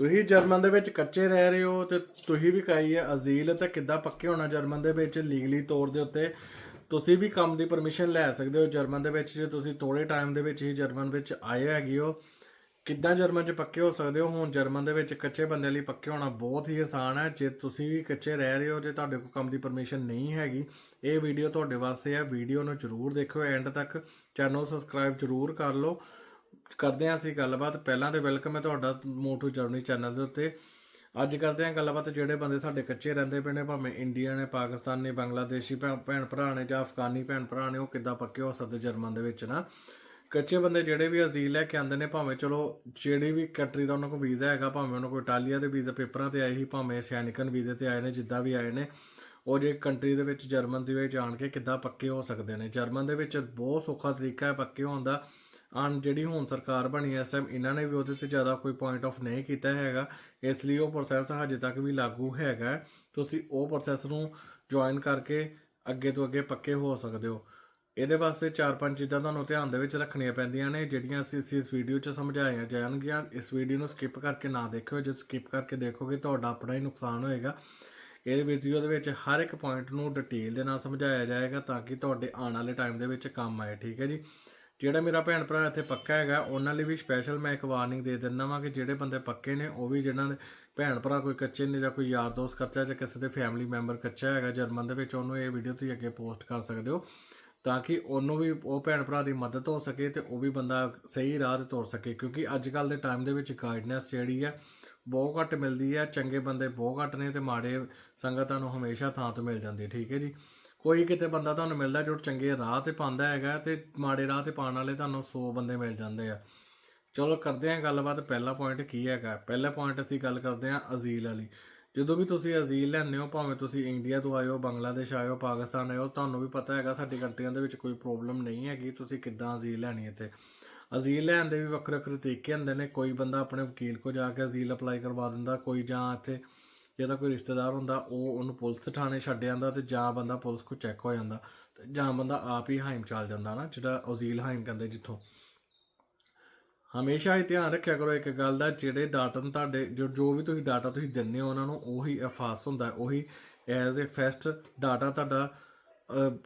ਤੁਸੀਂ ਜਰਮਨ ਦੇ ਵਿੱਚ ਕੱਚੇ ਰਹਿ ਰਹੇ ਹੋ ਤੇ ਤੁਸੀਂ ਵੀ ਕਾਈ ਹੈ, ਅਜ਼ੀਲ ਤੇ ਕਿੱਦਾਂ ਪੱਕੇ ਹੋਣਾ ਜਰਮਨ ਦੇ ਵਿੱਚ ਲੀਗਲੀ ਤੌਰ ਦੇ ਉੱਤੇ? ਤੁਸੀਂ ਵੀ ਕੰਮ ਦੀ ਪਰਮਿਸ਼ਨ ਲੈ ਸਕਦੇ ਹੋ ਜਰਮਨ ਦੇ ਵਿੱਚ, ਜੇ ਤੁਸੀਂ ਥੋੜੇ ਟਾਈਮ ਦੇ ਵਿੱਚ ਹੀ ਜਰਮਨ ਵਿੱਚ ਆਏ ਹੈਗੇ ਹੋ। ਕਿੱਦਾਂ ਜਰਮਨ 'ਚ ਪੱਕੇ ਹੋ ਸਕਦੇ ਹੋ? ਹੁਣ ਜਰਮਨ ਦੇ ਵਿੱਚ ਕੱਚੇ ਬੰਦੇ ਲਈ ਪੱਕੇ ਹੋਣਾ ਬਹੁਤ ਹੀ ਆਸਾਨ ਹੈ। ਜੇ ਤੁਸੀਂ ਵੀ ਕੱਚੇ ਰਹਿ ਰਹੇ ਹੋ, ਜੇ ਤੁਹਾਡੇ ਕੋਲ ਕੰਮ ਦੀ ਪਰਮਿਸ਼ਨ ਨਹੀਂ ਹੈਗੀ, ਇਹ ਵੀਡੀਓ ਤੁਹਾਡੇ ਵਾਸਤੇ ਹੈ। ਵੀਡੀਓ ਨੂੰ ਜਰੂਰ ਦੇਖਿਓ ਐਂਡ ਤੱਕ ਚੈਨਲ ਨੂੰ ਸਬਸਕ੍ਰਾਈਬ ਜਰੂਰ ਕਰ ਲਓ। ਕਰਦੇ ਹਾਂ ਅਸੀਂ ਗੱਲਬਾਤ। ਪਹਿਲਾਂ ਤੇ ਵੈਲਕਮ ਹੈ ਤੁਹਾਡਾ ਮੋਟੂ ਜਰਨੀ ਚੈਨਲ ਦੇ ਉੱਤੇ। ਅੱਜ ਕਰਦੇ ਹਾਂ ਗੱਲਬਾਤ ਜਿਹੜੇ ਬੰਦੇ ਸਾਡੇ ਕੱਚੇ ਰਹਿੰਦੇ ਪਏ ਨੇ, ਭਾਵੇਂ ਇੰਡੀਆ ਨੇ, ਪਾਕਿਸਤਾਨ ਨੇ, ਬੰਗਲਾਦੇਸ਼ੀ ਭੈ- ਭੈਣ ਭਰਾ ਨੇ ਜਾਂ ਅਫਗਾਨੀ ਭੈਣ ਭਰਾ ਨੇ, ਉਹ ਕਿੱਦਾਂ ਪੱਕੇ ਹੋ ਸਕਦੇ ਜਰਮਨ ਦੇ ਵਿੱਚ ਨਾ। ਕੱਚੇ ਬੰਦੇ ਜਿਹੜੇ ਵੀ ਅਜ਼ੀਲ ਲੈ ਕੇ ਆਉਂਦੇ ਨੇ, ਭਾਵੇਂ ਚਲੋ ਜਿਹੜੀ ਵੀ ਕੰਟਰੀ ਦਾ ਉਹਨਾਂ ਕੋਲ ਵੀਜ਼ਾ ਹੈਗਾ, ਭਾਵੇਂ ਉਹਨਾਂ ਕੋਲ ਇਟਾਲੀਆ ਦੇ ਵੀਜ਼ਾ ਪੇਪਰਾਂ ਤੇ ਆਏ ਹੀ ਭਾਵੇਂ ਸੈਨਿਕਨ ਵੀਜ਼ੇ ਤੇ ਆਏ ਨੇ, ਜਿੱਦਾਂ ਵੀ ਆਏ ਨੇ, ਉਹ ਜੇ ਕੰਟਰੀ ਦੇ ਵਿੱਚ ਜਰਮਨ ਦੇ ਵਿੱਚ ਆਣ ਕੇ ਕਿੱਦਾਂ ਪੱਕੇ ਹੋ ਸਕਦੇ ਨੇ। ਜਰਮਨ ਦੇ ਵਿੱਚ ਬਹੁਤ ਸੌਖਾ ਤਰੀਕਾ ਹੈ ਪੱਕੇ ਹੋਣ ਦਾ। ਆਨ ਜਿਹੜੀ ਹੁਣ ਸਰਕਾਰ ਬਣੀ ਹੈ ਇਸ ਟਾਈਮ ਇਹਨਾਂ ਨੇ ਵੀ ਉਹਦੇ ਤੇ ਜ਼ਿਆਦਾ ਕੋਈ ਪੁਆਇੰਟ ਆਫ ਨਹੀਂ ਕੀਤਾ ਹੈਗਾ। ਇਸ ਲਈ ਉਹ ਪ੍ਰੋਸੈਸ ਹਜੇ ਤੱਕ ਵੀ ਲਾਗੂ ਹੈਗਾ ਤੁਸੀਂ ਉਹ ਪ੍ਰੋਸੈਸ ਨੂੰ ਜੁਆਇਨ ਕਰਕੇ ਅੱਗੇ ਤੋਂ ਅੱਗੇ ਪੱਕੇ ਹੋ ਸਕਦੇ ਹੋ। ਇਹਦੇ ਵਾਸਤੇ ਚਾਰ ਪੰਜ ਚੀਜ਼ਾਂ ਤੁਹਾਨੂੰ ਧਿਆਨ ਦੇ ਵਿੱਚ ਰੱਖਣੀਆਂ ਪੈਂਦੀਆਂ ਨੇ, ਜਿਹੜੀਆਂ ਅਸੀਂ ਅਸੀਂ ਇਸ ਵੀਡੀਓ 'ਚ ਸਮਝਾਈਆਂ ਜਾਣਗੀਆਂ। ਇਸ ਵੀਡੀਓ ਨੂੰ ਸਕਿਪ ਕਰਕੇ ਨਾ ਦੇਖਿਓ। ਜੇ ਸਕਿਪ ਕਰਕੇ ਦੇਖੋਗੇ, ਤੁਹਾਡਾ ਆਪਣਾ ਹੀ ਨੁਕਸਾਨ ਹੋਏਗਾ। ਇਹ ਵੀਡੀਓ ਦੇ ਵਿੱਚ ਹਰ ਇੱਕ ਪੁਆਇੰਟ ਨੂੰ ਡਿਟੇਲ ਦੇ ਨਾਲ ਸਮਝਾਇਆ ਜਾਏਗਾ, ਤਾਂ ਕਿ ਤੁਹਾਡੇ ਆਉਣ ਵਾਲੇ ਟਾਈਮ ਦੇ ਵਿੱਚ ਕੰਮ ਆਏ, ਠੀਕ ਹੈ ਜੀ? ਜਿਹੜਾ ਮੇਰਾ ਭੈਣ ਭਰਾ ਇੱਥੇ ਪੱਕਾ ਹੈਗਾ, ਉਹਨਾਂ ਲਈ ਵੀ ਸਪੈਸ਼ਲ ਮੈਂ ਇੱਕ ਵਾਰਨਿੰਗ ਦੇ ਦਿੰਦਾ ਵਾਂ ਕਿ ਜਿਹੜੇ ਬੰਦੇ ਪੱਕੇ ਨੇ, ਉਹ ਵੀ ਜਿਹਨਾਂ ਦੇ ਭੈਣ ਭਰਾ ਕੋਈ ਕੱਚੇ ਨੇ ਜਾਂ ਕੋਈ ਯਾਰ ਦੋਸਤ ਕੱਚਾ ਜਾਂ ਕਿਸੇ ਦੇ ਫੈਮਿਲੀ ਮੈਂਬਰ ਕੱਚਾ ਹੈਗਾ ਜਰਮਨ ਦੇ ਵਿੱਚ, ਉਹਨੂੰ ਇਹ ਵੀਡੀਓ ਤੁਸੀਂ ਅੱਗੇ ਪੋਸਟ ਕਰ ਸਕਦੇ ਹੋ ਤਾਂ ਕਿ ਉਹਨੂੰ ਵੀ ਉਹ ਭੈਣ ਭਰਾ ਦੀ ਮਦਦ ਹੋ ਸਕੇ ਤੇ ਉਹ ਵੀ ਬੰਦਾ ਸਹੀ ਰਾਹ ਤੇ ਤੁਰ ਸਕੇ, ਕਿਉਂਕਿ ਅੱਜ ਕੱਲ ਦੇ ਟਾਈਮ ਦੇ ਵਿੱਚ ਗਾਈਡਨੈਸ ਜਿਹੜੀ ਹੈ ਬਹੁਤ ਘੱਟ ਮਿਲਦੀ ਹੈ, ਚੰਗੇ ਬੰਦੇ ਬਹੁਤ ਘੱਟ ਨੇ ਤੇ ਮਾੜੇ ਸੰਗਤਾਂ ਨੂੰ ਹਮੇਸ਼ਾ ਥਾਂ ਤੋਂ ਮਿਲ ਜਾਂਦੀ ਹੈ, ਠੀਕ ਹੈ ਜੀ? ਕੋਈ ਕਿਤੇ ਬੰਦਾ ਤੁਹਾਨੂੰ ਮਿਲਦਾ ਜੋ ਚੰਗੇ ਰਾਹ ਤੇ ਪਾਉਂਦਾ ਹੈਗਾ ਤੇ ਮਾੜੇ ਰਾਹ ਤੇ ਪਾਉਣ ਵਾਲੇ ਤੁਹਾਨੂੰ 100 ਬੰਦੇ ਮਿਲ ਜਾਂਦੇ ਆ। ਚਲੋ ਕਰਦੇ ਹਾਂ ਗੱਲਬਾਤ। ਪਹਿਲਾ ਪੁਆਇੰਟ ਕੀ ਹੈਗਾ? ਪਹਿਲਾ ਪੁਆਇੰਟ ਅਸੀਂ ਗੱਲ ਕਰਦੇ ਹਾਂ ਅਜ਼ੀਲ ਵਾਲੀ। ਜਦੋਂ ਵੀ ਤੁਸੀਂ ਅਜ਼ੀਲ ਲੈਂਦੇ ਹੋ, ਭਾਵੇਂ ਤੁਸੀਂ ਇੰਡੀਆ ਤੋਂ ਆਇਓ ਬੰਗਲਾਦੇਸ਼ ਆਇਓ ਪਾਕਿਸਤਾਨ ਆਇਓ ਤੁਹਾਨੂੰ ਵੀ ਪਤਾ ਹੈਗਾ ਸਾਡੀ ਕੰਟਰੀਆਂ ਦੇ ਵਿੱਚ ਕੋਈ ਪ੍ਰੋਬਲਮ ਨਹੀਂ ਹੈਗੀ। ਤੁਸੀਂ ਕਿੱਦਾਂ ਅਜ਼ੀਲ ਲੈਣੀ ਹੈ ਤੇ ਅਜ਼ੀਲ ਲੈਣ ਦੇ ਵੀ ਵੱਖਰੇ ਵੱਖਰੇ ਤਰੀਕੇ ਹੁੰਦੇ ਨੇ। ਕੋਈ ਬੰਦਾ ਆਪਣੇ ਵਕੀਲ ਕੋ ਜਾ ਕੇ ਅਜ਼ੀਲ ਅਪਲਾਈ ਕਰਵਾ ਦਿੰਦਾ, ਕੋਈ ਜਾਂ ਇੱਥੇ ਜਿਹਦਾ ਕੋਈ ਰਿਸ਼ਤੇਦਾਰ ਹੁੰਦਾ, ਉਹ ਉਹਨੂੰ ਪੁਲਿਸ ਥਾਣੇ ਛੱਡ ਜਾਂਦਾ ਤੇ ਜਾਂ ਬੰਦਾ ਪੁਲਿਸ ਕੋ ਚੈੱਕ ਹੋ ਜਾਂਦਾ ਤੇ ਜਾਂ ਬੰਦਾ ਆਪ ਹੀ ਹਾਈਮ ਚੱਲ ਜਾਂਦਾ ਨਾ, ਜਿਹੜਾ ਅਜ਼ੀਲ ਹਾਈਮ ਕਹਿੰਦੇ ਜਿੱਥੋਂ। ਹਮੇਸ਼ਾ ਹੀ ਧਿਆਨ ਰੱਖਿਆ ਕਰੋ ਇੱਕ ਗੱਲ ਦਾ, ਜਿਹੜੇ ਡਾਟਾ ਨੂੰ ਤੁਹਾਡੇ, ਜੋ ਜੋ ਵੀ ਤੁਸੀਂ ਡਾਟਾ ਤੁਸੀਂ ਦਿੰਦੇ ਹੋ ਉਹਨਾਂ ਨੂੰ, ਉਹੀ ਅਫਾਸ ਹੁੰਦਾ, ਉਹੀ ਐਜ਼ ਅ ਫੈਸਟ ਡਾਟਾ ਤੁਹਾਡਾ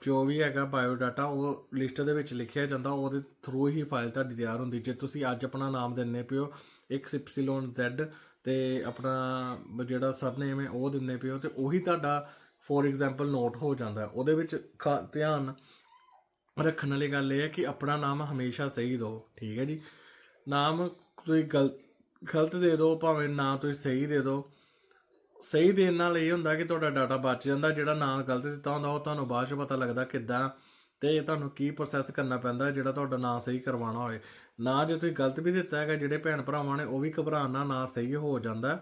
ਜੋ ਵੀ ਹੈਗਾ ਬਾਇਓ ਡਾਟਾ ਉਹ ਲਿਸਟ ਦੇ ਵਿੱਚ ਲਿਖਿਆ ਜਾਂਦਾ, ਉਹਦੇ ਥਰੂ ਹੀ ਫਾਈਲ ਤੁਹਾਡੀ ਤਿਆਰ ਹੁੰਦੀ। ਜੇ ਤੁਸੀਂ ਅੱਜ ਆਪਣਾ ਨਾਮ ਦਿੰਨੇ ਪਿਓ XYZ ਤੇ ਆਪਣਾ ਜਿਹੜਾ ਸਰਨੇਮ ਹੈ, ਉਹ ਦਿੰਨੇ ਪਿਓ ਤੇ ਉਹੀ ਤੁਹਾਡਾ ਫੋਰ ਐਗਜ਼ਾਮਪਲ ਨੋਟ ਹੋ ਜਾਂਦਾ ਉਹਦੇ ਵਿੱਚ ਖਾ- ਧਿਆਨ ਰੱਖਣ ਵਾਲੀ ਗੱਲ ਇਹ ਹੈ ਕਿ ਆਪਣਾ ਨਾਮ ਹਮੇਸ਼ਾ ਸਹੀ ਦਿਓ ਠੀਕ ਹੈ ਜੀ? ਨਾਮ ਤੁਸੀਂ ਗਲ, ਗਲਤ ਦੇ ਦਿਓ, ਭਾਵੇਂ ਨਾ ਤੁਸੀਂ ਸਹੀ ਦੇ ਦਿਓ। ਸਹੀ ਦੇਣ ਨਾਲ ਇਹ ਹੁੰਦਾ ਕਿ ਤੁਹਾਡਾ ਡਾਟਾ ਬਚ ਜਾਂਦਾ, ਜਿਹੜਾ ਨਾਮ ਗਲਤ ਦਿੱਤਾ ਹੁੰਦਾ, ਉਹ ਤੁਹਾਨੂੰ ਬਾਅਦ ਚ ਪਤਾ ਲੱਗਦਾ ਕਿੱਦਾਂ ਤੇ ਤੁਹਾਨੂੰ ਕੀ ਪ੍ਰੋਸੈਸ ਕਰਨਾ ਪੈਂਦਾ, ਜਿਹੜਾ ਤੁਹਾਡਾ ਨਾਂ ਸਹੀ ਕਰਵਾਉਣਾ ਹੋਏ। ਨਾ ਜੇ ਤੁਸੀਂ ਗਲਤ ਵੀ ਦਿੱਤਾ ਹੈਗਾ, ਜਿਹੜੇ ਭੈਣ ਭਰਾਵਾਂ ਨੇ, ਉਹ ਵੀ ਘਬਰਾਉਣਾ ਨਾ ਸਹੀ ਹੋ ਜਾਂਦਾ।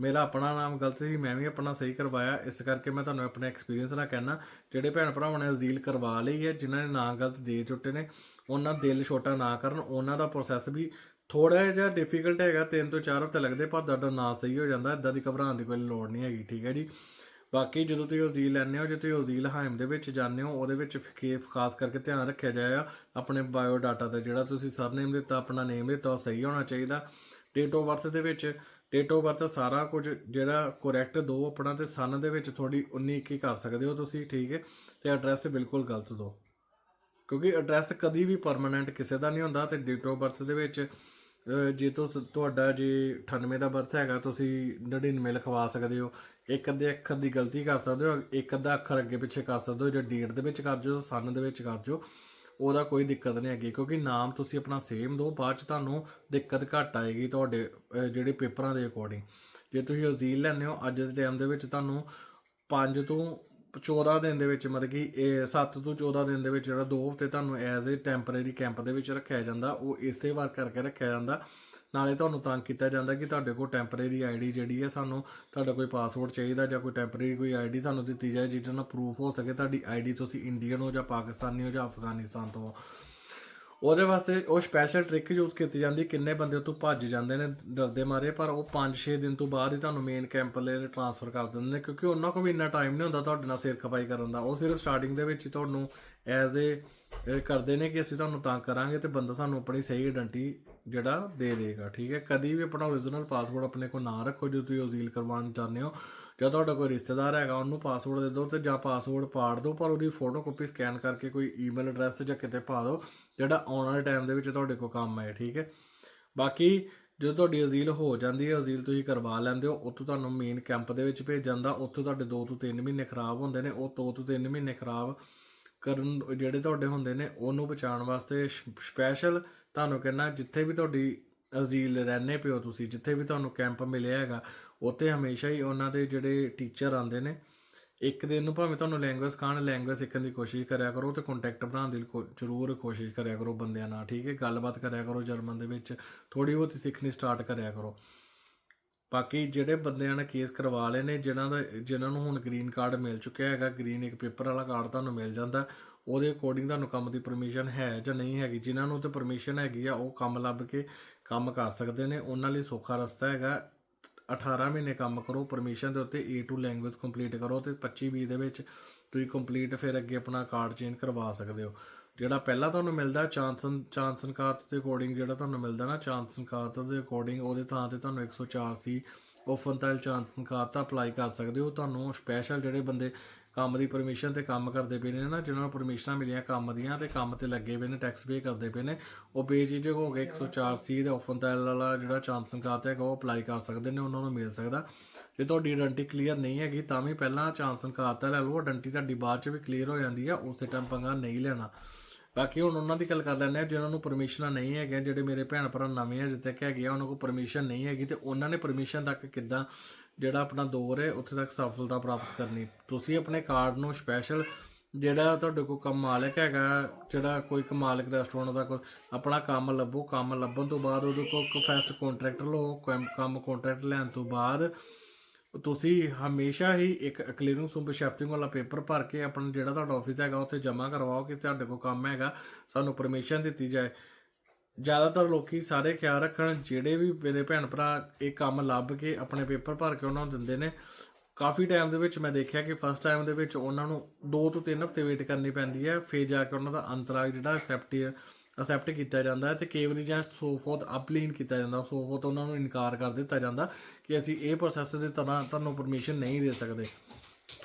ਮੇਰਾ ਆਪਣਾ ਨਾਮ ਗਲਤ ਸੀ, ਮੈਂ ਵੀ ਆਪਣਾ ਸਹੀ ਕਰਵਾਇਆ। ਇਸ ਕਰਕੇ ਮੈਂ ਤੁਹਾਨੂੰ ਆਪਣੇ ਐਕਸਪੀਰੀਅੰਸ ਨਾਲ ਕਹਿਣਾ ਜਿਹੜੇ ਭੈਣ ਭਰਾਵਾਂ ਨੇ ਅਜ਼ੀਲ ਕਰਵਾ ਲਈ ਹੈ, ਜਿਨ੍ਹਾਂ ਨੇ ਨਾਂ ਗਲਤ ਦੇ ਚੁੱਟੇ ਨੇ, ਉਹਨਾਂ ਦਿਲ ਛੋਟਾ ਨਾ ਕਰਨ। ਉਹਨਾਂ ਦਾ ਪ੍ਰੋਸੈਸ ਵੀ ਥੋੜਾ ਜਿਹਾ ਡਿਫਿਕਲਟ ਹੈਗਾ, ਤਿੰਨ ਤੋਂ ਚਾਰ ਹਫ਼ਤੇ ਲੱਗਦੇ, ਪਰ ਤੁਹਾਡਾ ਨਾਂ ਸਹੀ ਹੋ ਜਾਂਦਾ ਇਦਾਂ ਦੀ ਘਬਰਾਉਣ ਦੀ ਕੋਈ ਲੋੜ ਨਹੀਂ ਹੈਗੀ, ਠੀਕ ਹੈ ਜੀ? ਬਾਕੀ ਜਦੋਂ ਤੁਸੀਂ ਉਜ਼ੀਲ ਲੈਂਦੇ ਹੋ, ਜੇ ਤੁਸੀਂ ਉਜ਼ੀਲ ਹਾਇਮ ਦੇ ਵਿੱਚ ਜਾਂਦੇ ਹੋ, ਉਹਦੇ ਵਿੱਚ ਕੇ ਖਾਸ ਕਰਕੇ ਧਿਆਨ ਰੱਖਿਆ ਜਾਏਗਾ ਆਪਣੇ ਬਾਇਓ ਡਾਟਾ ਤੇ ਜਿਹੜਾ ਤੁਸੀਂ ਸਰਨੇਮ ਦਿੱਤਾ, ਆਪਣਾ ਨੇਮ ਦਿੱਤਾ, ਉਹ ਸਹੀ ਹੋਣਾ ਚਾਹੀਦਾ। ਡੇਟ ਆਫ ਬਰਥ ਦੇ ਵਿੱਚ ਡੇਟ ਆਫ ਬਰਥ ਸਾਰਾ ਕੁਝ ਜਿਹੜਾ ਕਰੈਕਟ ਦੋ ਆਪਣਾ ਤੇ ਸਨ ਦੇ ਵਿੱਚ ਥੋੜੀ 19 21 ਕਰ ਸਕਦੇ ਹੋ ਤੁਸੀਂ, ਠੀਕ ਹੈ? ਤੇ ਐਡਰੈਸ ਬਿਲਕੁਲ ਗਲਤ ਦੋ। ਕਿਉਂਕਿ ਐਡਰੈਸ ਕਦੀ ਵੀ ਪਰਮਨੈਂਟ ਕਿਸੇ ਦਾ ਨਹੀਂ ਹੁੰਦਾ ਤੇ ਡੇਟ ਆਫ ਬਰਥ ਦੇ ਵਿੱਚ ਜੇ ਤੁਸ ਤੁਹਾਡਾ ਜੇ 98 ਦਾ ਬਰਥ ਹੈਗਾ ਤੁਸੀਂ 99 ਲਿਖਵਾ ਸਕਦੇ ਹੋ। ਇੱਕ ਅੱਧੇ ਅੱਖਰ ਦੀ ਗਲਤੀ ਕਰ ਸਕਦੇ ਹੋ ਇੱਕ ਅੱਧਾ ਅੱਖਰ ਅੱਗੇ ਪਿੱਛੇ ਕਰ ਸਕਦੇ ਹੋ ਜਾਂ ਡੇਟ ਦੇ ਵਿੱਚ ਕਰ ਜੋ ਸਨ ਦੇ ਵਿੱਚ ਕਰ ਜੋ ਉਹਦਾ ਕੋਈ ਦਿੱਕਤ ਨਹੀਂ ਹੈਗੀ ਕਿਉਂਕਿ ਨਾਮ ਤੁਸੀਂ ਆਪਣਾ ਸੇਮ ਦਿਓ ਬਾਅਦ ਚ ਤੁਹਾਨੂੰ ਦਿੱਕਤ ਘੱਟ ਆਏਗੀ ਤੁਹਾਡੇ ਅਹ, ਜਿਹੜੇ ਪੇਪਰਾਂ ਦੇ ਅਕੋਰਡਿੰਗ ਜੇ ਤੁਸੀਂ ਅਜ਼ੀਲ ਲੈਂਦੇ ਹੋ ਅੱਜ ਦੇ ਟਾਈਮ ਦੇ ਵਿੱਚ ਤੁਹਾਨੂੰ 5 ਤੋਂ 14 ਦਿਨ ਦੇ ਵਿੱਚ ਮਤਲਬ ਕਿ, ਇਹ 7 ਤੋਂ 14 ਦਿਨ ਦੇ ਵਿੱਚ ਜਿਹੜਾ ਦੋ ਹਫ਼ਤੇ ਤੁਹਾਨੂੰ ਐਜ਼ ਅ ਟੈਂਪਰੇਰੀ ਕੈਂਪ ਦੇ ਵਿੱਚ ਰੱਖਿਆ ਜਾਂਦਾ, ਉਹ ਇਸੇ ਵਾਰ ਕਰਕੇ ਰੱਖਿਆ ਜਾਂਦਾ। ਨਾਲੇ ਤੁਹਾਨੂੰ ਤੰਗ ਕੀਤਾ ਜਾਂਦਾ ਕਿ ਤੁਹਾਡੇ ਕੋਲ ਟੈਂਪਰੇਰੀ ਆਈਡੀ ਜਿਹੜੀ ਹੈ ਸਾਨੂੰ, ਤੁਹਾਡਾ ਕੋਈ ਪਾਸਪੋਰਟ ਚਾਹੀਦਾ ਜਾਂ ਕੋਈ ਟੈਂਪਰੇਰੀ ਕੋਈ ਆਈਡੀ ਸਾਨੂੰ ਦਿੱਤੀ ਜਾਏ, ਜਿਹਦੇ ਨਾਲ ਪ੍ਰੂਫ ਹੋ ਸਕੇ ਤੁਹਾਡੀ ਆਈਡੀ ਤੁਸੀਂ ਇੰਡੀਅਨ ਹੋ ਜਾਂ ਪਾਕਿਸਤਾਨੀ ਹੋ ਜਾਂ ਅਫਗਾਨਿਸਤਾਨ ਤੋਂ। ਹੋ ਉਹਦੇ ਵਾਸਤੇ ਉਹ ਸਪੈਸ਼ਲ ਟ੍ਰਿਕ ਯੂਜ਼ ਕੀਤੀ ਜਾਂਦੀ, ਕਿੰਨੇ ਬੰਦੇ ਉਤੋਂ ਭੱਜ ਜਾਂਦੇ ਨੇ ਡਰਦੇ ਮਾਰੇ, ਪਰ ਉਹ 5-6 ਦਿਨ ਤੋਂ ਬਾਅਦ ਹੀ ਤੁਹਾਨੂੰ ਮੇਨ ਕੈਂਪ ਲਈ ਟ੍ਰਾਂਸਫਰ ਕਰ ਦਿੰਦੇ ਨੇ, ਕਿਉਂਕਿ ਉਹਨਾਂ ਕੋਲ ਵੀ ਇੰਨਾ ਟਾਈਮ ਨਹੀਂ ਹੁੰਦਾ ਤੁਹਾਡੇ ਨਾਲ ਸਿਰ ਖਪਾਈ ਕਰਨ ਦਾ। ਉਹ ਸਿਰਫ ਸਟਾਰਟਿੰਗ ਦੇ ਵਿੱਚ ਹੀ ਤੁਹਾਨੂੰ ਐਜ਼ ਏ ਕਰਦੇ ਨੇ ਕਿ ਅਸੀਂ ਤੁਹਾਨੂੰ ਤਾਂ ਕਰਾਂਗੇ ਤੇ ਬੰਦਾ ਸਾਨੂੰ ਆਪਣੀ ਸਹੀ ਆਇਡੈਂਟੀ ਜਿਹੜਾ ਦੇ ਦੇਗਾ, ਠੀਕ ਹੈ? ਕਦੀ ਵੀ ਆਪਣਾ origignal ਪਾਸਪੋਰਟ ਆਪਣੇ ਕੋਲ ਨਾ ਰੱਖੋ ਜੇ ਤੁਸੀਂ ਅਜ਼ੀਲ ਕਰਵਾਉਣ ਚਾਹੁੰਦੇ ਹੋ, ਜਾਂ ਤੁਹਾਡਾ ਕੋਈ ਰਿਸ਼ਤੇਦਾਰ ਹੈਗਾ, ਉਹਨੂੰ ਪਾਸਵਰਡ ਦੇ ਦਿਓ ਤੇ ਜਾਂ ਪਾਸਵਰਡ ਪਾੜ ਦਿਓ, ਪਰ ਉਹਦੀ ਫੋਟੋ ਕਾਪੀ ਸਕੈਨ ਕਰਕੇ ਕੋਈ ਈਮੇਲ ਐਡਰੈਸ ਜਾਂ ਕਿਤੇ ਪਾ ਦਿਓ ਜਿਹੜਾ ਆਉਣ ਵਾਲੇ ਟਾਈਮ ਦੇ ਵਿੱਚ ਤੁਹਾਡੇ ਕੋਲ ਕੰਮ ਆਏ, ਠੀਕ ਹੈ? ਬਾਕੀ ਜਦੋਂ ਤੁਹਾਡੀ ਅਜ਼ੀਲ ਹੋ ਜਾਂਦੀ ਹੈ, ਅਜ਼ੀਲ ਤੁਸੀਂ ਕਰਵਾ ਲੈਂਦੇ ਹੋ, ਉੱਥੋਂ ਤੁਹਾਨੂੰ ਮੇਨ ਕੈਂਪ ਦੇ ਵਿੱਚ ਭੇਜ ਜਾਂਦਾ ਉੱਥੋਂ ਤੁਹਾਡੇ 2 ਤੋਂ 3 ਮਹੀਨੇ ਖਰਾਬ ਹੁੰਦੇ ਨੇ, ਉਹ 2 ਤੋਂ 3 ਮਹੀਨੇ ਖਰਾਬ ਕਰਨ ਜਿਹੜੇ ਤੁਹਾਡੇ ਹੁੰਦੇ ਨੇ, ਉਹਨੂੰ ਬਚਾਉਣ ਵਾਸਤੇ ਸਪੈਸ਼ਲ ਤੁਹਾਨੂੰ ਕਹਿੰਦਾ, ਜਿੱਥੇ ਵੀ ਤੁਹਾਡੀ ਅਜ਼ੀਲ ਰਹਿੰਦੇ ਪਿਓ ਤੁਸੀਂ, ਜਿੱਥੇ ਵੀ ਤੁਹਾਨੂੰ ਕੈਂਪ ਮਿਲਿਆ ਹੈਗਾ, ਉੱਥੇ ਹਮੇਸ਼ਾ ਹੀ ਉਹਨਾਂ ਦੇ ਜਿਹੜੇ ਟੀਚਰ ਆਉਂਦੇ ਨੇ ਇੱਕ ਦਿਨ ਨੂੰ ਭਾਵੇਂ ਤੁਹਾਨੂੰ ਲੈਂਗੁਏਜ ਸਿਖਾਉਣ ਲੈਂਗੁਏਜ ਸਿੱਖਣ ਦੀ ਕੋਸ਼ਿਸ਼ ਕਰਿਆ ਕਰੋ ਤੇ ਕੰਟੈਕਟ ਬਣਾਉਣ ਦੀ ਕੋ- ਜ਼ਰੂਰ ਕੋਸ਼ਿਸ਼ ਕਰਿਆ ਕਰੋ ਬੰਦਿਆਂ ਨਾਲ, ਠੀਕ ਹੈ? ਗੱਲਬਾਤ ਕਰਿਆ ਕਰੋ ਜਰਮਨ ਦੇ ਵਿੱਚ ਥੋੜੀ ਬਹੁਤੀ ਸਿੱਖਣੀ ਸਟਾਰਟ ਕਰਿਆ ਕਰੋ। ਬਾਕੀ ਜਿਹੜੇ ਬੰਦਿਆਂ ਨੇ ਕੇਸ ਕਰਵਾ ਲਏ ਨੇ, ਜਿਨ੍ਹਾਂ ਦਾ ਜਿਨ੍ਹਾਂ ਨੂੰ ਹੁਣ ਗ੍ਰੀਨ ਕਾਰਡ ਮਿਲ ਚੁੱਕਿਆ ਹੈਗਾ ਗ੍ਰੀਨ ਇੱਕ ਪੇਪਰ ਵਾਲਾ ਕਾਰਡ ਤੁਹਾਨੂੰ ਮਿਲ ਜਾਂਦਾ, ਉਹਦੇ ਅਕੋਰਡਿੰਗ ਤੁਹਾਨੂੰ ਕੰਮ ਦੀ ਪਰਮਿਸ਼ਨ ਹੈ ਜਾਂ ਨਹੀਂ ਹੈਗੀ, ਜਿਨ੍ਹਾਂ ਨੂੰ ਤੇ ਪਰਮਿਸ਼ਨ ਹੈਗੀ ਆ, ਉਹ ਕੰਮ ਲੱਭ ਕੇ ਕੰਮ ਕਰ ਸਕਦੇ ਨੇ, ਉਹਨਾਂ ਲਈ ਸੌਖਾ ਰਸਤਾ ਹੈਗਾ। 18 ਮਹੀਨੇ ਕੰਮ ਕਰੋ ਪਰਮਿਸ਼ਨ ਦੇ ਉੱਤੇ A2 ਲੈਂਗੁਏਜ ਕੰਪਲੀਟ ਕਰੋ ਤੇ 25 20 ਦੇ ਵਿੱਚ ਤੁਸੀਂ ਕੰਪਲੀਟ ਫਿਰ ਅੱਗੇ ਆਪਣਾ ਕਾਰਡ ਚੇਂਜ ਕਰਵਾ ਸਕਦੇ ਹੋ। ਜਿਹੜਾ ਪਹਿਲਾਂ ਤੁਹਾਨੂੰ ਮਿਲਦਾ, ਚਾਂਸਨ ਚਾਂਸਨ ਕਾਤ ਦੇ ਅਕੋਰਡਿੰਗ ਜਿਹੜਾ ਤੁਹਾਨੂੰ ਮਿਲਦਾ ਨਾ ਚਾਂਸਨ ਕਾਤ ਦੇ ਅਕੋਰਡਿੰਗ ਉਹਦੇ ਥਾਂ ਤੇ ਤੁਹਾਨੂੰ 104 ਸੀ ਓਫਨਤਾਈਲ ਚਾਂਸਨ ਕਾਤ ਅਪਲਾਈ ਕਰ ਸਕਦੇ ਹੋ। ਤੁਹਾਨੂੰ ਸਪੈਸ਼ਲ ਜਿਹੜੇ ਬੰਦੇ ਕੰਮ ਦੀ ਪਰਮਿਸ਼ਨ ਤੇ ਕੰਮ ਕਰਦੇ ਪਏ ਨੇ ਨਾ ਜਿਹਨਾਂ ਨੂੰ ਪਰਮਿਸ਼ਨਾਂ ਮਿਲੀਆਂ ਕੰਮ ਦੀਆਂ ਤੇ ਕੰਮ ਤੇ ਲੱਗੇ ਪਏ ਨੇ ਟੈਕਸ ਪੇ ਕਰਦੇ ਪਏ ਨੇ, ਉਹ ਬੇਝਿਜਕ ਹੋ ਗਏ 104 ਸੀ ਦੇ ਓਫਨਤਾਈਲ ਵਾਲਾ ਜਿਹੜਾ ਚਾਂਸਨ ਕਾਤ ਹੈਗਾ, ਉਹ ਅਪਲਾਈ ਕਰ ਸਕਦੇ ਨੇ, ਉਹਨਾਂ ਨੂੰ ਮਿਲ ਸਕਦਾ। ਜੇ ਤੁਹਾਡੀ ਆਇਡੈਂਟੀ ਕਲੀਅਰ ਨਹੀਂ ਹੈਗੀ, ਤਾਂ ਵੀ ਪਹਿਲਾਂ ਚਾਂਸਨ ਕਾਤ ਲੈ ਲਓ ਆਇਡੈਂਟੀ ਤੁਹਾਡੀ ਬਾਅਦ ਚ ਵੀ ਕਲੀਅਰ ਹੋ ਜਾਂਦੀ ਆ, ਉਸੇ ਟਾਈਮ ਪੰਗਾ ਨਹੀਂ ਲੈਣਾ। ਬਾਕੀ ਹੁਣ ਉਹਨਾਂ ਦੀ ਗੱਲ ਕਰ ਲੈਂਦੇ ਆ ਜਿਨ੍ਹਾਂ ਨੂੰ ਪਰਮਿਸ਼ਨਾਂ ਨਹੀਂ ਹੈਗੀਆਂ, ਜਿਹੜੇ ਮੇਰੇ ਭੈਣ ਭਰਾ ਨਵੇਂ ਆ, ਜਿੱਥੇ ਤੱਕ ਹੈਗੇ ਆ, ਉਹਨਾਂ ਕੋਲ ਪਰਮਿਸ਼ਨ ਨਹੀਂ ਹੈਗੀ, ਤੇ ਉਹਨਾਂ ਨੇ ਪਰਮਿਸ਼ਨ ਤੱਕ ਕਿੱਦਾਂ ਜਿਹੜਾ ਆਪਣਾ ਦੌਰ ਹੈ, ਉੱਥੇ ਤੱਕ ਸਫਲਤਾ ਪ੍ਰਾਪਤ ਕਰਨੀ। ਤੁਸੀਂ ਆਪਣੇ ਕਾਰਡ ਨੂੰ ਸਪੈਸ਼ਲ ਜਿਹੜਾ ਤੁਹਾਡੇ ਕੋਲ ਕੰਮ ਮਾਲਕ ਹੈਗਾ, ਜਿਹੜਾ ਕੋਈ ਕ ਮਾਲਕ ਰੈਸਟੋਰੈਂਟ ਦਾ ਕੋਈ ਆਪਣਾ ਕੰਮ ਲੱਭੋ, ਕੰਮ ਲੱਭਣ ਤੋਂ ਬਾਅਦ ਉਹਦੇ ਕੋਲ ਇੱਕ ਫੈਸਟ ਕੰਟਰੈਕਟ ਲਓ, ਕੰਮ- ਕੰਮ ਕੰਟਰੈਕਟ ਲੈਣ ਤੋਂ ਬਾਅਦ ਤੁਸੀਂ ਹਮੇਸ਼ਾ ਹੀ ਇੱਕ ਕਲੀਅਰਿੰਗ ਸੂਮ ਸ਼ੈਫਟਿੰਗ ਵਾਲਾ ਪੇਪਰ ਭਰ ਕੇ ਆਪਣਾ ਜਿਹੜਾ ਤੁਹਾਡਾ ਆਫਿਸ ਹੈਗਾ, ਉੱਥੇ ਜਮ੍ਹਾਂ ਕਰਵਾਓ ਕਿ ਤੁਹਾਡੇ ਕੋਲ ਕੰਮ ਹੈਗਾ, ਸਾਨੂੰ ਪਰਮਿਸ਼ਨ ਦਿੱਤੀ ਜਾਏ। ਜ਼ਿਆਦਾਤਰ ਲੋਕੀ ਸਾਰੇ ਖਿਆਲ ਰੱਖਣ, ਜਿਹੜੇ ਵੀ ਮੇਰੇ ਭੈਣ ਭਰਾ ਇਹ ਕੰਮ ਲੱਭ ਕੇ ਆਪਣੇ ਪੇਪਰ ਭਰ ਕੇ ਉਹਨਾਂ ਨੂੰ ਦਿੰਦੇ ਨੇ, ਕਾਫੀ ਟਾਈਮ ਦੇ ਵਿੱਚ ਮੈਂ ਦੇਖਿਆ ਕਿ ਫਸਟ ਟਾਈਮ ਦੇ ਵਿੱਚ ਉਹਨਾਂ ਨੂੰ 2 ਤੋਂ 3 ਹਫ਼ਤੇ ਵੇਟ ਕਰਨੀ ਪੈਂਦੀ ਹੈ, ਫਿਰ ਜਾ ਕੇ ਉਹਨਾਂ ਦਾ ਅੰਤਰਾਗ ਜਿਹੜਾ ਅਸੈਪਟ ਅਸੈਪਟ ਕੀਤਾ ਜਾਂਦਾ ਹੈ ਤੇ ਕਈ ਵਾਰੀ ਜਾਂ ਸੋਫੋਤ ਅਪਲੀਨ ਕੀਤਾ ਜਾਂਦਾ ਸੋਫੋਤ ਉਹਨਾਂ ਨੂੰ ਇਨਕਾਰ ਕਰ ਦਿੱਤਾ ਜਾਂਦਾ ਕਿ ਅਸੀਂ ਇਹ ਪ੍ਰੋਸੈਸ ਦੇ ਤਰ੍ਹਾਂ ਤੁਹਾਨੂੰ ਪਰਮਿਸ਼ਨ ਨਹੀਂ ਦੇ ਸਕਦੇ।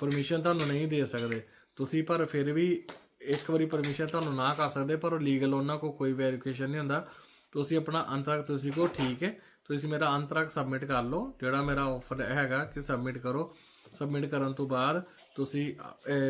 ਪਰਮਿਸ਼ਨ ਤੁਹਾਨੂੰ ਨਹੀਂ ਦੇ ਸਕਦੇ। ਤੁਸੀਂ ਪਰ ਫਿਰ ਵੀ ਇੱਕ ਵਾਰੀ ਪਰਮਿਸ਼ਨ ਤੁਹਾਨੂੰ ਨਾ ਕਰ ਸਕਦੇ, ਪਰ ਉਹ ਲੀਗਲ ਉਹਨਾਂ ਕੋਲ ਕੋਈ ਵੈਰੀਫਿਕੇਸ਼ਨ ਨਹੀਂ ਹੁੰਦਾ। ਤੁਸੀਂ ਆਪਣਾ ਅੰਤਰਕ ਤੁਸੀਂ ਕੋ ਠੀਕ ਹੈ। ਤੁਸੀਂ ਮੇਰਾ ਅੰਤਰਕ ਸਬਮਿਟ ਕਰ ਲਓ, ਜਿਹੜਾ ਮੇਰਾ ਆਫਰ ਹੈਗਾ ਕਿ ਸਬਮਿਟ ਕਰੋ। ਸਬਮਿਟ ਕਰਨ ਤੋਂ ਬਾਅਦ ਤੁਸੀਂ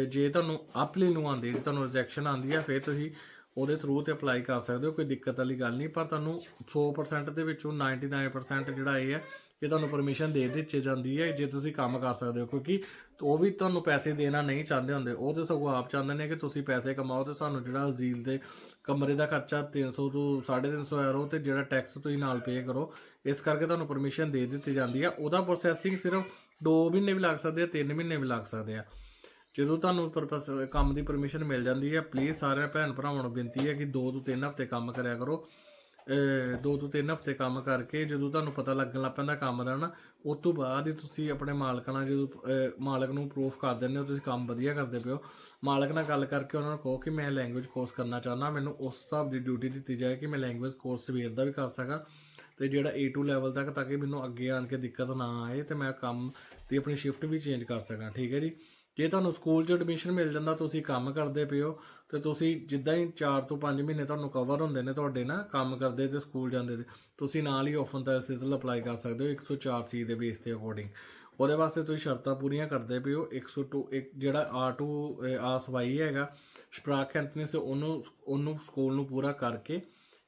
ਜੇ ਤੁਹਾਨੂੰ ਅਪਲੀ ਨੂੰ ਆਉਂਦੀ, ਜੇ ਤੁਹਾਨੂੰ ਰਿਜੈਕਸ਼ਨ ਆਉਂਦੀ ਹੈ, ਫਿਰ ਤੁਸੀਂ ਉਹਦੇ ਥਰੂ ਤੇ ਅਪਲਾਈ ਕਰ ਸਕਦੇ ਹੋ, ਕੋਈ ਦਿੱਕਤ ਵਾਲੀ ਗੱਲ ਨਹੀਂ। ਪਰ ਤੁਹਾਨੂੰ 100% ਦੇ ਵਿੱਚੋਂ 99% ਜਿਹੜਾ ਇਹ ਹੈ ਕਿ ਤੁਹਾਨੂੰ ਪਰਮਿਸ਼ਨ ਦੇ ਦਿੱਤੀ ਜਾਂਦੀ ਹੈ, ਜੇ ਤੁਸੀਂ ਕੰਮ ਕਰ ਸਕਦੇ ਹੋ। ਕਿਉਂਕਿ ਉਹ ਵੀ ਤੁਹਾਨੂੰ ਪੈਸੇ ਦੇਣਾ ਨਹੀਂ ਚਾਹੁੰਦੇ ਹੁੰਦੇ, ਉਹ ਤੇ ਸਗੋਂ ਆਪ ਚਾਹੁੰਦੇ ਨੇ ਕਿ ਤੁਸੀਂ ਪੈਸੇ ਕਮਾਓ ਤੇ ਸਾਨੂੰ ਜਿਹੜਾ ਅਜ਼ੀਲ ਦੇ ਕਮਰੇ ਦਾ ਖਰਚਾ 300 ਤੋਂ 350 ਯੂਰੋ ਤੇ ਜਿਹੜਾ ਟੈਕਸ ਤੁਸੀਂ ਨਾਲ ਪੇ ਕਰੋ, ਇਸ ਕਰਕੇ ਤੁਹਾਨੂੰ ਪਰਮਿਸ਼ਨ ਦੇ ਦਿੱਤੀ ਜਾਂਦੀ ਹੈ ਉਹਦਾ ਪ੍ਰੋਸੈਸਿੰਗ ਸਿਰਫ 2 ਮਹੀਨੇ ਵੀ ਲੱਗ ਸਕਦੇ ਆ 3 ਮਹੀਨੇ ਵੀ ਲੱਗ ਸਕਦੇ ਆ। ਜਦੋਂ ਤੁਹਾਨੂੰ ਪਰਪਸ ਕੰਮ ਦੀ ਪਰਮਿਸ਼ਨ ਮਿਲ ਜਾਂਦੀ ਹੈ ਪਲੀਜ਼ ਸਾਰੇ ਭੈਣ ਭਰਾਵਾਂ ਨੂੰ ਬੇਨਤੀ ਹੈ ਕਿ 2 ਤੋਂ 3 ਹਫ਼ਤੇ ਕੰਮ ਕਰਿਆ ਕਰੋ। ਦੋ ਤੋਂ ਤਿੰਨ ਹਫ਼ਤੇ ਕੰਮ ਕਰਕੇ ਜਦੋਂ ਤੁਹਾਨੂੰ ਪਤਾ ਲੱਗਣ ਲੱਗ ਪੈਂਦਾ ਕੰਮ ਦਾ ਨਾ, ਉਸ ਤੋਂ ਬਾਅਦ ਹੀ ਤੁਸੀਂ ਆਪਣੇ ਮਾਲਕ ਨਾਲ ਜਦੋਂ ਮਾਲਕ ਨੂੰ ਪ੍ਰੂਫ ਕਰ ਦਿੰਦੇ ਹੋ, ਤੁਸੀਂ ਕੰਮ ਵਧੀਆ ਕਰਦੇ ਪਿਓ ਮਾਲਕ ਨਾਲ ਗੱਲ ਕਰਕੇ ਉਹਨਾਂ ਨੂੰ ਕਹੋ ਕਿ ਮੈਂ ਲੈਂਗੁਏਜ ਕੋਰਸ ਕਰਨਾ ਚਾਹੁੰਦਾ, ਮੈਨੂੰ ਉਸ ਹਿਸਾਬ ਦੀ ਡਿਊਟੀ ਦਿੱਤੀ ਜਾਏ ਕਿ ਮੈਂ ਲੈਂਗੁਏਜ ਕੋਰਸ ਸਵੇਰ ਦਾ ਵੀ ਕਰ ਸਕਾਂ ਤੇ ਜਿਹੜਾ A2 ਲੈਵਲ ਤੱਕ, ਤਾਂ ਕਿ ਮੈਨੂੰ ਅੱਗੇ ਆਣ ਕੇ ਦਿੱਕਤ ਨਾ ਆਏ ਤੇ ਮੈਂ ਕੰਮ ਦੀ ਆਪਣੀ ਸ਼ਿਫਟ ਵੀ ਚੇਂਜ ਕਰ ਸਕਾਂ, ਠੀਕ ਹੈ ਜੀ? ਜੇ ਤੁਹਾਨੂੰ ਸਕੂਲ 'ਚ ਐਡਮਿਸ਼ਨ ਮਿਲ ਜਾਂਦਾ, ਤੁਸੀਂ ਕੰਮ ਕਰਦੇ ਪਿਓ ਤੇ ਤੁਸੀਂ ਜਿੱਦਾਂ ਹੀ 4 ਤੋਂ 5 ਮਹੀਨੇ ਤੁਹਾਨੂੰ ਕਵਰ ਹੁੰਦੇ ਨੇ ਤੁਹਾਡੇ ਨਾ, ਕੰਮ ਕਰਦੇ ਤੇ ਸਕੂਲ ਜਾਂਦੇ ਤੇ, ਤੁਸੀਂ ਨਾਲ ਹੀ ਓਪਨ ਤਾਂ ਸਿੱਧਲ ਅਪਲਾਈ ਕਰ ਸਕਦੇ ਹੋ 104 ਸੀ ਦੇ ਬੇਸ ਤੇ ਅਕੋਰਡਿੰਗ ਉਹਦੇ ਵਾਸਤੇ ਤੁਸੀਂ ਸ਼ਰਤਾਂ ਪੂਰੀਆਂ ਕਰਦੇ ਪਿਓ 102 ਇੱਕ ਜਿਹੜਾ R2 ਆ ਸਵਾਈ ਹੈਗਾ ਸਪਰਾਕ ਐਂਥਨੀ ਸੇ ਉਹਨੂੰ ਉਹਨੂੰ ਸਕੂਲ ਨੂੰ ਪੂਰਾ ਕਰਕੇ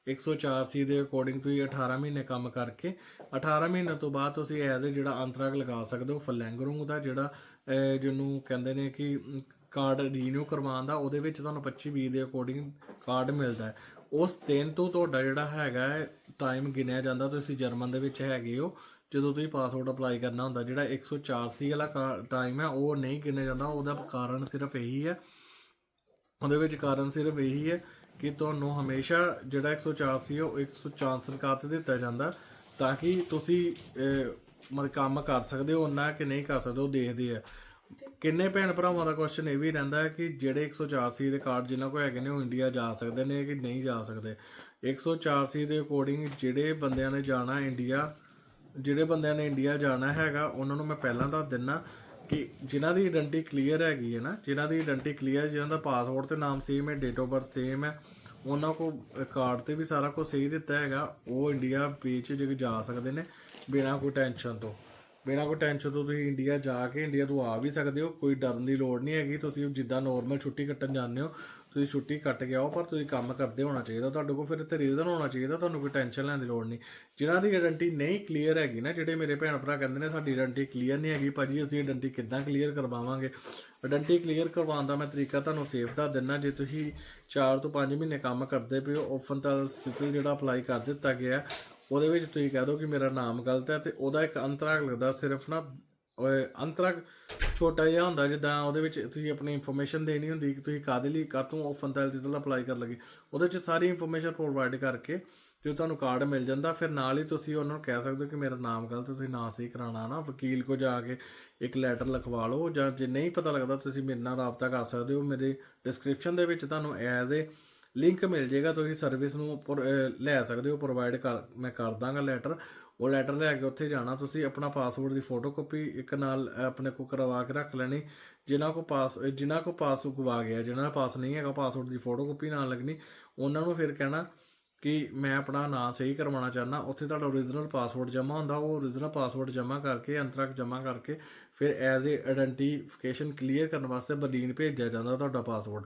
104 ਸੀ ਦੇ ਅਕੋਰਡਿੰਗ ਤੁਸੀਂ 18 ਮਹੀਨੇ ਕੰਮ ਕਰਕੇ 18 ਮਹੀਨੇ ਤੋਂ ਬਾਅਦ ਤੁਸੀਂ ਐਜ਼ ਜਿਹੜਾ ਅੰਤਰਾਗ ਲਗਾ ਸਕਦੇ ਹੋ ਫਲੈਂਗਰੂੰਗ ਦਾ ਜਿਹੜਾ ਜਿਹਨੂੰ ਕਹਿੰਦੇ ਨੇ ਕਿ ਕਾਰਡ ਰੀਨਿਊ ਕਰਵਾਉਣ ਦਾ, ਉਹਦੇ ਵਿੱਚ ਤੁਹਾਨੂੰ 25 20 ਦੇ ਅਕੋਰਡਿੰਗ ਕਾਰਡ ਮਿਲਦਾ ਹੈ। ਉਸ ਦਿਨ ਤੋਂ ਤੁਹਾਡਾ ਜਿਹੜਾ ਹੈਗਾ ਟਾਈਮ ਗਿਣਿਆ ਜਾਂਦਾ, ਤੁਸੀਂ ਜਰਮਨ ਦੇ ਵਿੱਚ ਹੈਗੇ ਹੋ, ਜਦੋਂ ਤੁਸੀਂ ਪਾਸਪੋਰਟ ਅਪਲਾਈ ਕਰਨਾ ਹੁੰਦਾ, ਜਿਹੜਾ 104 ਸੀ ਵਾਲਾ ਟਾਈਮ ਹੈ, ਉਹ ਨਹੀਂ ਗਿਣਿਆ ਜਾਂਦਾ, ਉਹਦਾ ਕਾਰਨ ਸਿਰਫ ਇਹੀ ਹੈ। ਉਹਦੇ ਵਿੱਚ ਕਾਰਨ ਸਿਰਫ ਇਹੀ ਹੈ ਕਿ ਤੁਹਾਨੂੰ ਹਮੇਸ਼ਾ ਜਿਹੜਾ 104 ਸੀ ਉਹ 104 ਸਰਕਾਰ ਤੇ ਦਿੱਤਾ ਜਾਂਦਾ, ਤਾਂ ਕਿ ਤੁਸੀਂ ਮਤਲਬ ਕੰਮ ਕਰ ਸਕਦੇ ਹੋ ਨਾ ਕਿ ਨਹੀਂ ਕਰ ਸਕਦੇ, ਉਹ ਦੇਖਦੇ ਆ। ਕਿੰਨੇ ਭੈਣ ਭਰਾਵਾਂ ਦਾ ਕੁਐਸਚਨ ਇਹ ਵੀ ਰਹਿੰਦਾ ਹੈ ਕਿ ਜਿਹੜੇ 104 ਸੀ ਦੇ ਕਾਰਡ ਜਿਨ੍ਹਾਂ ਕੋਲ ਹੈਗੇ ਨੇ, ਉਹ ਇੰਡੀਆ ਜਾ ਸਕਦੇ ਨੇ ਕਿ ਨਹੀਂ ਜਾ ਸਕਦੇ। 104 ਸੀ ਦੇ ਅਕੋਰਡਿੰਗ ਜਿਹੜੇ ਬੰਦਿਆਂ ਨੇ ਜਾਣਾ ਇੰਡੀਆ ਜਿਹੜੇ ਬੰਦਿਆਂ ਨੇ ਇੰਡੀਆ ਜਾਣਾ ਹੈਗਾ, ਉਹਨਾਂ ਨੂੰ ਮੈਂ ਪਹਿਲਾਂ ਦੱਸ ਦਿੰਨਾ ਕਿ ਜਿਨ੍ਹਾਂ ਦੀ ਆਇਡੈਂਟੀ ਕਲੀਅਰ ਹੈਗੀ ਹੈ ਨਾ, ਜਿਨ੍ਹਾਂ ਦੀ ਆਇਡੈਂਟੀ ਕਲੀਅਰ ਜਿਨ੍ਹਾਂ ਦਾ ਪਾਸਪੋਰਟ ਤੇ ਨਾਮ ਸੇਮ ਹੈ ਡੇਟ ਆਫ ਬਰਥ ਸੇਮ ਹੈ, ਉਹਨਾਂ ਕੋ ਕਾਰਡ ਤੇ ਵੀ ਸਾਰਾ ਕੁਝ ਸਹੀ ਦਿੱਤਾ ਹੈਗਾ, ਉਹ ਇੰਡੀਆ ਵਿੱਚ ਜੇ ਜਾ ਸਕਦੇ ਨੇ। ਬਿਨਾਂ ਕੋਈ ਟੈਨਸ਼ਨ ਤੋਂ। ਬਿਨਾਂ ਕੋਈ ਟੈਨਸ਼ਨ ਤੋਂ ਤੁਸੀਂ ਇੰਡੀਆ ਜਾ ਕੇ ਇੰਡੀਆ ਤੋਂ ਆ ਵੀ ਸਕਦੇ ਹੋ, ਕੋਈ ਡਰਨ ਦੀ ਲੋੜ ਨਹੀਂ ਹੈਗੀ। ਤੁਸੀਂ ਜਿੱਦਾਂ ਨੋਰਮਲ ਛੁੱਟੀ ਕੱਟਣ ਜਾਂਦੇ ਹੋ, ਤੁਸੀਂ ਛੁੱਟੀ ਕੱਟ ਕੇ ਆਓ, ਪਰ ਤੁਸੀਂ ਕੰਮ ਕਰਦੇ ਹੋਣਾ ਚਾਹੀਦਾ ਤੁਹਾਡੇ ਕੋਲ। ਫਿਰ ਇੱਥੇ ਰੀਜ਼ਨ ਹੋਣਾ ਚਾਹੀਦਾ, ਤੁਹਾਨੂੰ ਕੋਈ ਟੈਨਸ਼ਨ ਲੈਣ ਦੀ ਲੋੜ ਨਹੀਂ। ਜਿਨ੍ਹਾਂ ਦੀ ਆਇਡੈਂਟੀ ਨਹੀਂ ਕਲੀਅਰ ਹੈਗੀ ਨਾ, ਜਿਹੜੇ ਮੇਰੇ ਭੈਣ ਭਰਾ ਕਹਿੰਦੇ ਨੇ, ਸਾਡੀ ਆਇਡੈਂਟੀ ਕਲੀਅਰ ਨਹੀਂ ਹੈਗੀ, ਭਾਜੀ ਅਸੀਂ ਆਇਡੈਂਟੀ ਕਿੱਦਾਂ ਕਲੀਅਰ ਕਰਵਾਵਾਂਗੇ? ਆਇਡੈਂਟੀ ਕਲੀਅਰ ਕਰਵਾਉਣ ਦਾ ਮੈਂ ਤਰੀਕਾ ਤੁਹਾਨੂੰ ਸੇਫ ਦਾ ਦਿੰਨਾ ਜੇ ਤੁਸੀਂ 4 ਤੋਂ 5 ਮਹੀਨੇ ਕੰਮ ਕਰਦੇ ਪਏ ਹੋ ਓਫਨ ਤਾਂ ਸਿਟੀ ਜਿਹੜਾ ਅਪਲਾਈ ਕਰ ਦਿੱਤਾ ਗਿਆ ਉਹਦੇ ਵਿੱਚ ਤੁਸੀਂ ਕਹਿ ਦਿਓ ਕਿ ਮੇਰਾ ਨਾਮ ਗਲਤ ਹੈ ਤੇ ਉਹਦਾ ਇੱਕ ਅੰਤਰਾਗ ਲੱਗਦਾ ਸਿਰਫ ਨਾ, ਓਏ, ਅੰਤਰਾਗ ਛੋਟਾ ਜਿਹਾ ਹੁੰਦਾ ਜਿੱਦਾਂ ਉਹਦੇ ਵਿੱਚ ਤੁਸੀਂ ਆਪਣੀ ਇਨਫੋਰਮੇਸ਼ਨ ਦੇਣੀ ਹੁੰਦੀ ਕਿ ਤੁਸੀਂ ਕਾਦੇ ਲਈ ਕਾਤੋਂ ਉਹ ਫੰਤਲ ਜਿੱਦਾਂ ਅਪਲਾਈ ਕਰਨ ਲੱਗੇ। ਉਹਦੇ ਵਿੱਚ ਸਾਰੀ ਇਨਫੋਰਮੇਸ਼ਨ ਪ੍ਰੋਵਾਈਡ ਕਰਕੇ ਜੋ ਤੁਹਾਨੂੰ ਕਾਰਡ ਮਿਲ ਜਾਂਦਾ, ਫਿਰ ਨਾਲ ਹੀ ਤੁਸੀਂ ਉਹਨਾਂ ਨੂੰ ਕਹਿ ਸਕਦੇ ਹੋ ਕਿ ਮੇਰਾ ਨਾਮ ਗਲਤ ਤੁਸੀਂ ਨਾ ਸਹੀ ਕਰਾਉਣਾ ਨਾ, ਵਕੀਲ ਕੋ ਜਾ ਕੇ ਇੱਕ ਲੈਟਰ ਲਿਖਵਾ ਲਓ ਜਾਂ ਜੇ ਨਹੀਂ ਪਤਾ ਲੱਗਦਾ ਤੁਸੀਂ ਮੇਰੇ ਨਾਲ ਰਾਬਤਾ ਕਰ ਸਕਦੇ ਹੋ, ਮੇਰੇ ਡਿਸਕ੍ਰਿਪਸ਼ਨ ਦੇ ਵਿੱਚ ਤੁਹਾਨੂੰ ਐਜ਼ ਏ ਲਿੰਕ ਮਿਲ ਜਾਏਗਾ ਤੁਸੀਂ ਸਰਵਿਸ ਨੂੰ ਉੱਪਰ, ਲੈ ਸਕਦੇ ਹੋ ਪ੍ਰੋਵਾਈਡ ਕਰ ਮੈਂ ਕਰ ਦਾਂਗਾ ਲੈਟਰ ਉਹ ਲੈਟਰ ਲੈ ਕੇ ਉੱਥੇ ਜਾਣਾ ਤੁਸੀਂ ਆਪਣਾ ਪਾਸਪੋਰਟ ਦੀ ਫੋਟੋਕਾਪੀ ਇੱਕ ਨਾਲ ਆਪਣੇ ਕੋ ਕਰਵਾ ਕੇ ਰੱਖ ਲੈਣੀ। ਜਿਨ੍ਹਾਂ ਕੋ ਪਾਸ ਅਹ, ਜਿਨ੍ਹਾਂ ਕੋ ਪਾਸ ਗਵਾ ਗਿਆ ਜਿਨ੍ਹਾਂ ਦਾ ਪਾਸ ਨਹੀਂ ਹੈਗਾ ਪਾਸਪੋਰਟ ਦੀ ਫੋਟੋਕਾਪੀ ਨਾਲ ਲੱਗਣੀ ਉਹਨਾਂ ਨੂੰ ਫਿਰ ਕਹਿਣਾ ਕਿ ਮੈਂ ਆਪਣਾ ਨਾਂ ਸਹੀ ਕਰਵਾਉਣਾ ਚਾਹੁੰਦਾ ਉੱਥੇ ਤੁਹਾਡਾ ਓਰੀਜਨਲ ਪਾਸਪੋਰਟ ਜਮ੍ਹਾਂ ਹੁੰਦਾ ਉਹ ਓਰੀਜਨਲ ਪਾਸਪੋਰਟ ਜਮ੍ਹਾਂ ਕਰਕੇ ਅੰਤਰਕ ਜਮ੍ਹਾਂ ਕਰਕੇ ਫਿਰ ਐਜ਼ ਏ ਆਇਡੈਂਟੀਫਿਕੇਸ਼ਨ ਕਲੀਅਰ ਕਰਨ ਵਾਸਤੇ ਬਰਲੀਨ ਭੇਜਿਆ ਜਾਂਦਾ ਤੁਹਾਡਾ ਪਾਸਪੋਰਟ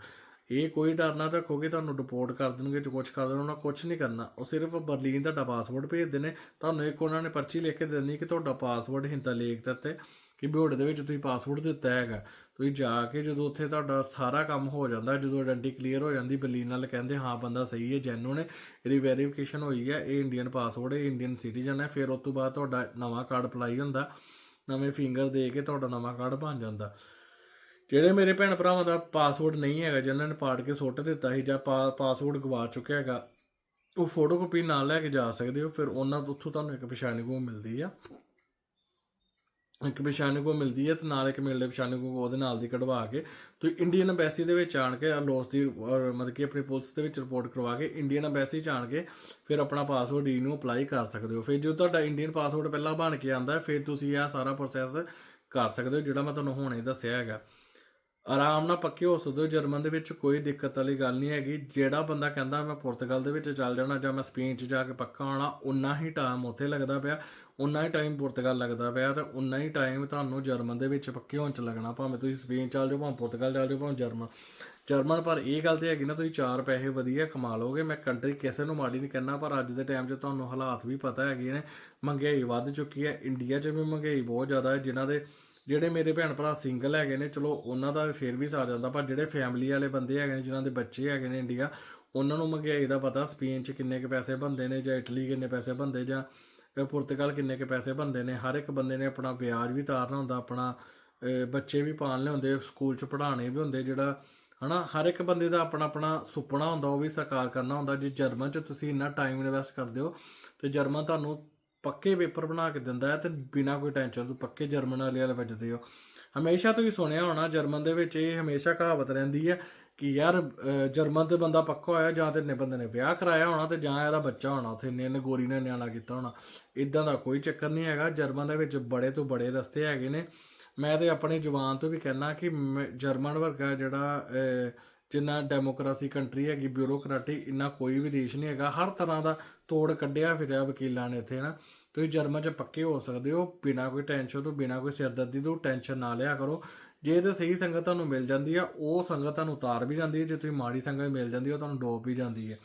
ਇਹ ਕੋਈ ਡਰ ਨਾ ਰੱਖੋ ਕਿ ਤੁਹਾਨੂੰ ਡਿਪੋਰਟ ਕਰ ਦੇਣਗੇ, ਜਾਂ ਕੁਝ ਕਰ ਦੇਣਗੇ ਉਹਨਾਂ ਕੁਝ ਨਹੀਂ ਕਰਨਾ। ਉਹ ਸਿਰਫ ਬਰਲੀਨ ਤੁਹਾਡਾ ਪਾਸਪੋਰਟ ਭੇਜਦੇ ਨੇ। ਤੁਹਾਨੂੰ ਇੱਕ ਉਹਨਾਂ ਨੇ ਪਰਚੀ ਲਿਖ ਕੇ ਦੇਣੀ ਕਿ ਤੁਹਾਡਾ ਪਾਸਪੋਰਟ ਹਿੰਦਾ ਲੇਖ ਦਿੱਤੇ ਕਿ ਬਿਹੋੜੇ ਦੇ ਵਿੱਚ ਤੁਸੀਂ ਪਾਸਪੋਰਟ ਦਿੱਤਾ ਹੈਗਾ। ਤੁਸੀਂ ਜਾ ਕੇ ਜਦੋਂ ਉੱਥੇ ਤੁਹਾਡਾ ਸਾਰਾ ਕੰਮ ਹੋ ਜਾਂਦਾ, ਜਦੋਂ ਆਇਡੈਂਟੀ ਕਲੀਅਰ ਹੋ ਜਾਂਦੀ, ਬਰਲੀਨ ਨਾਲ ਕਹਿੰਦੇ, ਹਾਂ, ਬੰਦਾ ਸਹੀ ਹੈ ਜੈਨੂਨ ਹੈ। ਇਹਦੀ ਵੈਰੀਫਿਕੇਸ਼ਨ ਹੋਈ ਹੈ, ਇਹ ਇੰਡੀਅਨ ਪਾਸਪੋਰਟ ਹੈ ਇੰਡੀਅਨ ਸਿਟੀਜ਼ਨ ਹੈ। ਫਿਰ ਉਸ ਤੋਂ ਬਾਅਦ ਤੁਹਾਡਾ ਨਵਾਂ ਕਾਰਡ ਅਪਲਾਈ ਹੁੰਦਾ। ਨਵੇਂ ਫਿੰਗਰ ਦੇ ਕੇ ਤੁਹਾਡਾ ਨਵਾਂ ਕਾਰਡ ਬਣ ਜਾਂਦਾ। ਜਿਹੜੇ ਮੇਰੇ ਭੈਣ ਭਰਾਵਾਂ ਦਾ ਪਾਸਵਰਡ ਨਹੀਂ ਹੈਗਾ ਜਿਨ੍ਹਾਂ ਨੇ ਪਾੜ ਕੇ ਸੁੱਟ ਦਿੱਤਾ ਸੀ ਜਾਂ ਪਾਸਵਰਡ ਗਵਾ ਚੁੱਕਿਆ ਹੈਗਾ, ਉਹ ਫੋਟੋਕਾਪੀ ਨਾਲ ਲੈ ਕੇ ਜਾ ਸਕਦੇ ਹੋ, ਫਿਰ ਉਹਨਾਂ ਤੋਂ ਉੱਥੋਂ ਤੁਹਾਨੂੰ ਇੱਕ ਪਛਾਣ ਕੋ ਮਿਲਦੀ ਆ। ਇੱਕ ਪਛਾਣ ਕੋ ਮਿਲਦੀ ਹੈ ਤੇ ਨਾਲ ਇੱਕ ਮਿਲਦੇ ਪਛਾਣ ਕੋ ਉਹਦੇ ਨਾਲ ਦੀ ਕਢਵਾ ਕੇ ਤੁਸੀਂ ਇੰਡੀਅਨ ਐਮਬੈਸੀ ਦੇ ਵਿੱਚ ਆਣ ਕੇ ਲੋਸ ਦੀ ਮਤਲਬ ਕਿ ਆਪਣੀ ਪੁਲਿਸ ਦੇ ਵਿੱਚ ਰਿਪੋਰਟ ਕਰਵਾ ਕੇ ਇੰਡੀਅਨ ਐਮਬੈਸੀ ਚ ਆਣ ਕੇ ਫਿਰ ਆਪਣਾ ਪਾਸਵਰਡ ਡੀ ਅਪਲਾਈ ਕਰ ਸਕਦੇ ਹੋ। ਫਿਰ ਜਦੋਂ ਤੁਹਾਡਾ ਇੰਡੀਅਨ ਪਾਸਵਰਡ ਪਹਿਲਾਂ ਬਣ ਕੇ ਆਂਦਾ ਫਿਰ ਤੁਸੀਂ ਇਹ ਸਾਰਾ ਪ੍ਰੋਸੈਸ ਕਰ ਸਕਦੇ ਹੋ, ਜਿਹੜਾ ਮੈਂ ਤੁਹਾਨੂੰ ਹੁਣੇ ਦੱਸਿਆ ਹੈਗਾ। ਆਰਾਮ ਨਾਲ ਪੱਕੇ ਹੋ ਸਕਦੇ ਹੋ, ਜਰਮਨ ਦੇ ਵਿੱਚ ਕੋਈ ਦਿੱਕਤ ਵਾਲੀ ਗੱਲ ਨਹੀਂ ਹੈਗੀ। ਜਿਹੜਾ ਬੰਦਾ ਕਹਿੰਦਾ ਮੈਂ ਪੁਰਤਗਾਲ ਦੇ ਵਿੱਚ ਚੱਲ ਜਾਣਾ ਜਾਂ ਮੈਂ ਸਪੇਨ 'ਚ ਜਾ ਕੇ ਪੱਕਾ ਹੋਣਾ ਉਨਾ ਹੀ ਟਾਈਮ ਉੱਥੇ ਲੱਗਦਾ ਪਿਆ। ਉਨਾ ਹੀ ਟਾਈਮ ਪੁਰਤਗਾਲ ਲੱਗਦਾ ਪਿਆ ਤੇ ਉਨਾ ਹੀ ਟਾਈਮ ਤੁਹਾਨੂੰ ਜਰਮਨ ਦੇ ਵਿੱਚ ਪੱਕੇ ਹੋਣ 'ਚ ਲੱਗਣਾ। ਭਾਵੇਂ ਤੁਸੀਂ ਸਪੇਨ ਚੱਲ ਜਾਓ, ਭਾਵੇਂ ਪੁਰਤਗਾਲ ਚੱਲ ਜਾਓ, ਭਾਵੇਂ ਜਰਮਨ। ਜਰਮਨ ਪਰ ਇਹ ਗੱਲ ਤੇ ਹੈਗੀ ਨਾ, ਤੁਸੀਂ ਚਾਰ ਪੈਸੇ ਵਧੀਆ ਕਮਾ ਲਓਗੇ। ਮੈਂ ਕੰਟਰੀ ਕਿਸੇ ਨੂੰ ਮਾੜੀ ਨਹੀਂ ਕਹਿਣਾ, ਪਰ ਅੱਜ ਦੇ ਟਾਈਮ 'ਚ ਤੁਹਾਨੂੰ ਹਾਲਾਤ ਵੀ ਪਤਾ ਹੈਗੇ ਨੇ। ਮਹਿੰਗਾਈ ਵੱਧ ਚੁੱਕੀ ਹੈ। ਇੰਡੀਆ 'ਚ ਵੀ ਮਹਿੰਗਾਈ ਬਹੁਤ ਜ਼ਿਆਦਾ ਹੈ, ਜਿਨ੍ਹਾਂ ਦੇ ਜਿਹੜੇ ਮੇਰੇ ਭੈਣ ਭਰਾ ਸਿੰਗਲ ਹੈਗੇ ਨੇ, ਚਲੋ ਉਹਨਾਂ ਦਾ ਫੇਰ ਵੀ ਸਾਥ ਜਾਂਦਾ, ਪਰ ਜਿਹੜੇ ਫੈਮਿਲੀ ਵਾਲੇ ਬੰਦੇ ਹੈਗੇ ਨੇ, ਜਿਨ੍ਹਾਂ ਦੇ ਬੱਚੇ ਹੈਗੇ ਨੇ ਇੰਡੀਆ ਉਹਨਾਂ ਨੂੰ ਮਹਿੰਗਾਈ ਦਾ ਪਤਾ ਸਪੇਨ 'ਚ ਕਿੰਨੇ ਕੁ ਪੈਸੇ ਬਣਦੇ ਨੇ ਜਾਂ ਇਟਲੀ ਕਿੰਨੇ ਪੈਸੇ ਬਣਦੇ ਜਾਂ ਪੁਰਤਗਾਲ ਕਿੰਨੇ ਕੁ ਪੈਸੇ ਬਣਦੇ ਨੇ। ਹਰ ਇੱਕ ਬੰਦੇ ਨੇ ਆਪਣਾ ਵਿਆਜ ਵੀ ਤਾਰਨਾ ਹੁੰਦਾ, ਆਪਣਾ ਬੱਚੇ ਵੀ ਪਾਲਣੇ ਹੁੰਦੇ, ਸਕੂਲ 'ਚ ਪੜ੍ਹਾਉਣੇ ਵੀ ਹੁੰਦੇ, ਜਿਹੜਾ, ਹਨਾ, ਹਰ ਇੱਕ ਬੰਦੇ ਦਾ ਆਪਣਾ ਆਪਣਾ ਸੁਪਨਾ ਹੁੰਦਾ, ਉਹ ਵੀ ਸਾਕਾਰ ਕਰਨਾ ਹੁੰਦਾ। ਜੇ ਜਰਮਨ 'ਚ ਤੁਸੀਂ ਇੰਨਾ ਟਾਈਮ ਇਨਵੈਸਟ ਕਰਦੇ ਹੋ, ਤੇ ਜਰਮਨ ਤੁਹਾਨੂੰ ਪੱਕੇ ਪੇਪਰ ਬਣਾ ਕੇ ਦਿੰਦਾ ਹੈ ਤੇ ਬਿਨਾਂ ਕੋਈ ਟੈਨਸ਼ਨ ਤੋਂ ਪੱਕੇ ਜਰਮਨ ਵਾਲੇ ਵਾਲੇ ਵੱਜਦੇ ਹੋ ਹਮੇਸ਼ਾ ਤੁਸੀਂ ਸੁਣਿਆ ਹੋਣਾ, ਜਰਮਨ ਦੇ ਵਿੱਚ ਇਹ ਹਮੇਸ਼ਾ ਕਹਾਵਤ ਰਹਿੰਦੀ ਹੈ ਕਿ ਯਾਰ ਜਰਮਨ ਤੇ ਬੰਦਾ ਪੱਕਾ ਹੋਇਆ ਜਾਂ ਤੇ ਨੇ ਬੰਦੇ ਨੇ ਵਿਆਹ ਕਰਾਇਆ ਹੋਣਾ ਤੇ ਜਾਂ ਇਹਦਾ ਬੱਚਾ ਹੋਣਾ, ਉੱਥੇ ਨੇ ਨੇ ਗੋਰੀ ਨੇ ਨਿਆਣਾ ਕੀਤਾ ਹੋਣਾ। ਇਦਾਂ ਦਾ ਕੋਈ ਚੱਕਰ ਨਹੀਂ ਹੈਗਾ। ਜਰਮਨ ਦੇ ਵਿੱਚ ਬੜੇ ਤੋਂ ਬੜੇ ਰਸਤੇ ਹੈਗੇ ਨੇ। ਮੈਂ ਤੇ ਆਪਣੀ ਜ਼ੁਬਾਨ ਤੋਂ ਵੀ ਕਹਿਣਾ ਕਿ ਮੈਂ- ਜਰਮਨ ਵਰਗਾ ਜਿਹੜਾ ਜਿੰਨਾ ਡੈਮੋਕ੍ਰਾਸੀ ਕੰਟਰੀ ਹੈਗੀ ਬਿਊਰੋਕ੍ਰੈਟੀ ਇੰਨਾ ਕੋਈ ਵੀ ਦੇਸ਼ ਨਹੀਂ ਹੈਗਾ, ਹਰ ਤਰ੍ਹਾਂ ਦਾ ਤੋੜ ਕੱਢਿਆ ਫਿਰਿਆ ਵਕੀਲਾਂ ਨੇ ਇੱਥੇ ਨਾ ਤੁਸੀਂ ਜਰਮਨ 'ਚ ਪੱਕੇ ਹੋ ਸਕਦੇ ਹੋ, ਬਿਨਾਂ ਕੋਈ ਟੈਨਸ਼ਨ ਤੋਂ, ਬਿਨਾਂ ਕੋਈ ਸਿਰਦਰਦੀ ਤੋਂ ਟੈਨਸ਼ਨ ਨਾ ਲਿਆ ਕਰੋ। ਜੇ ਤੇ ਸਹੀ ਸੰਗਤ ਤੁਹਾਨੂੰ ਮਿਲ ਜਾਂਦੀ ਆ, ਉਹ ਸੰਗਤ ਤੁਹਾਨੂੰ ਉਤਾਰ ਵੀ ਜਾਂਦੀ ਹੈ ਜੇ ਤੁਸੀਂ ਮਾੜੀ ਸੰਗਤ ਮਿਲ ਜਾਂਦੀ ਹੈ ਉਹ ਤੁਹਾਨੂੰ ਡੋਬ ਵੀ ਜਾਂਦੀ ਹੈ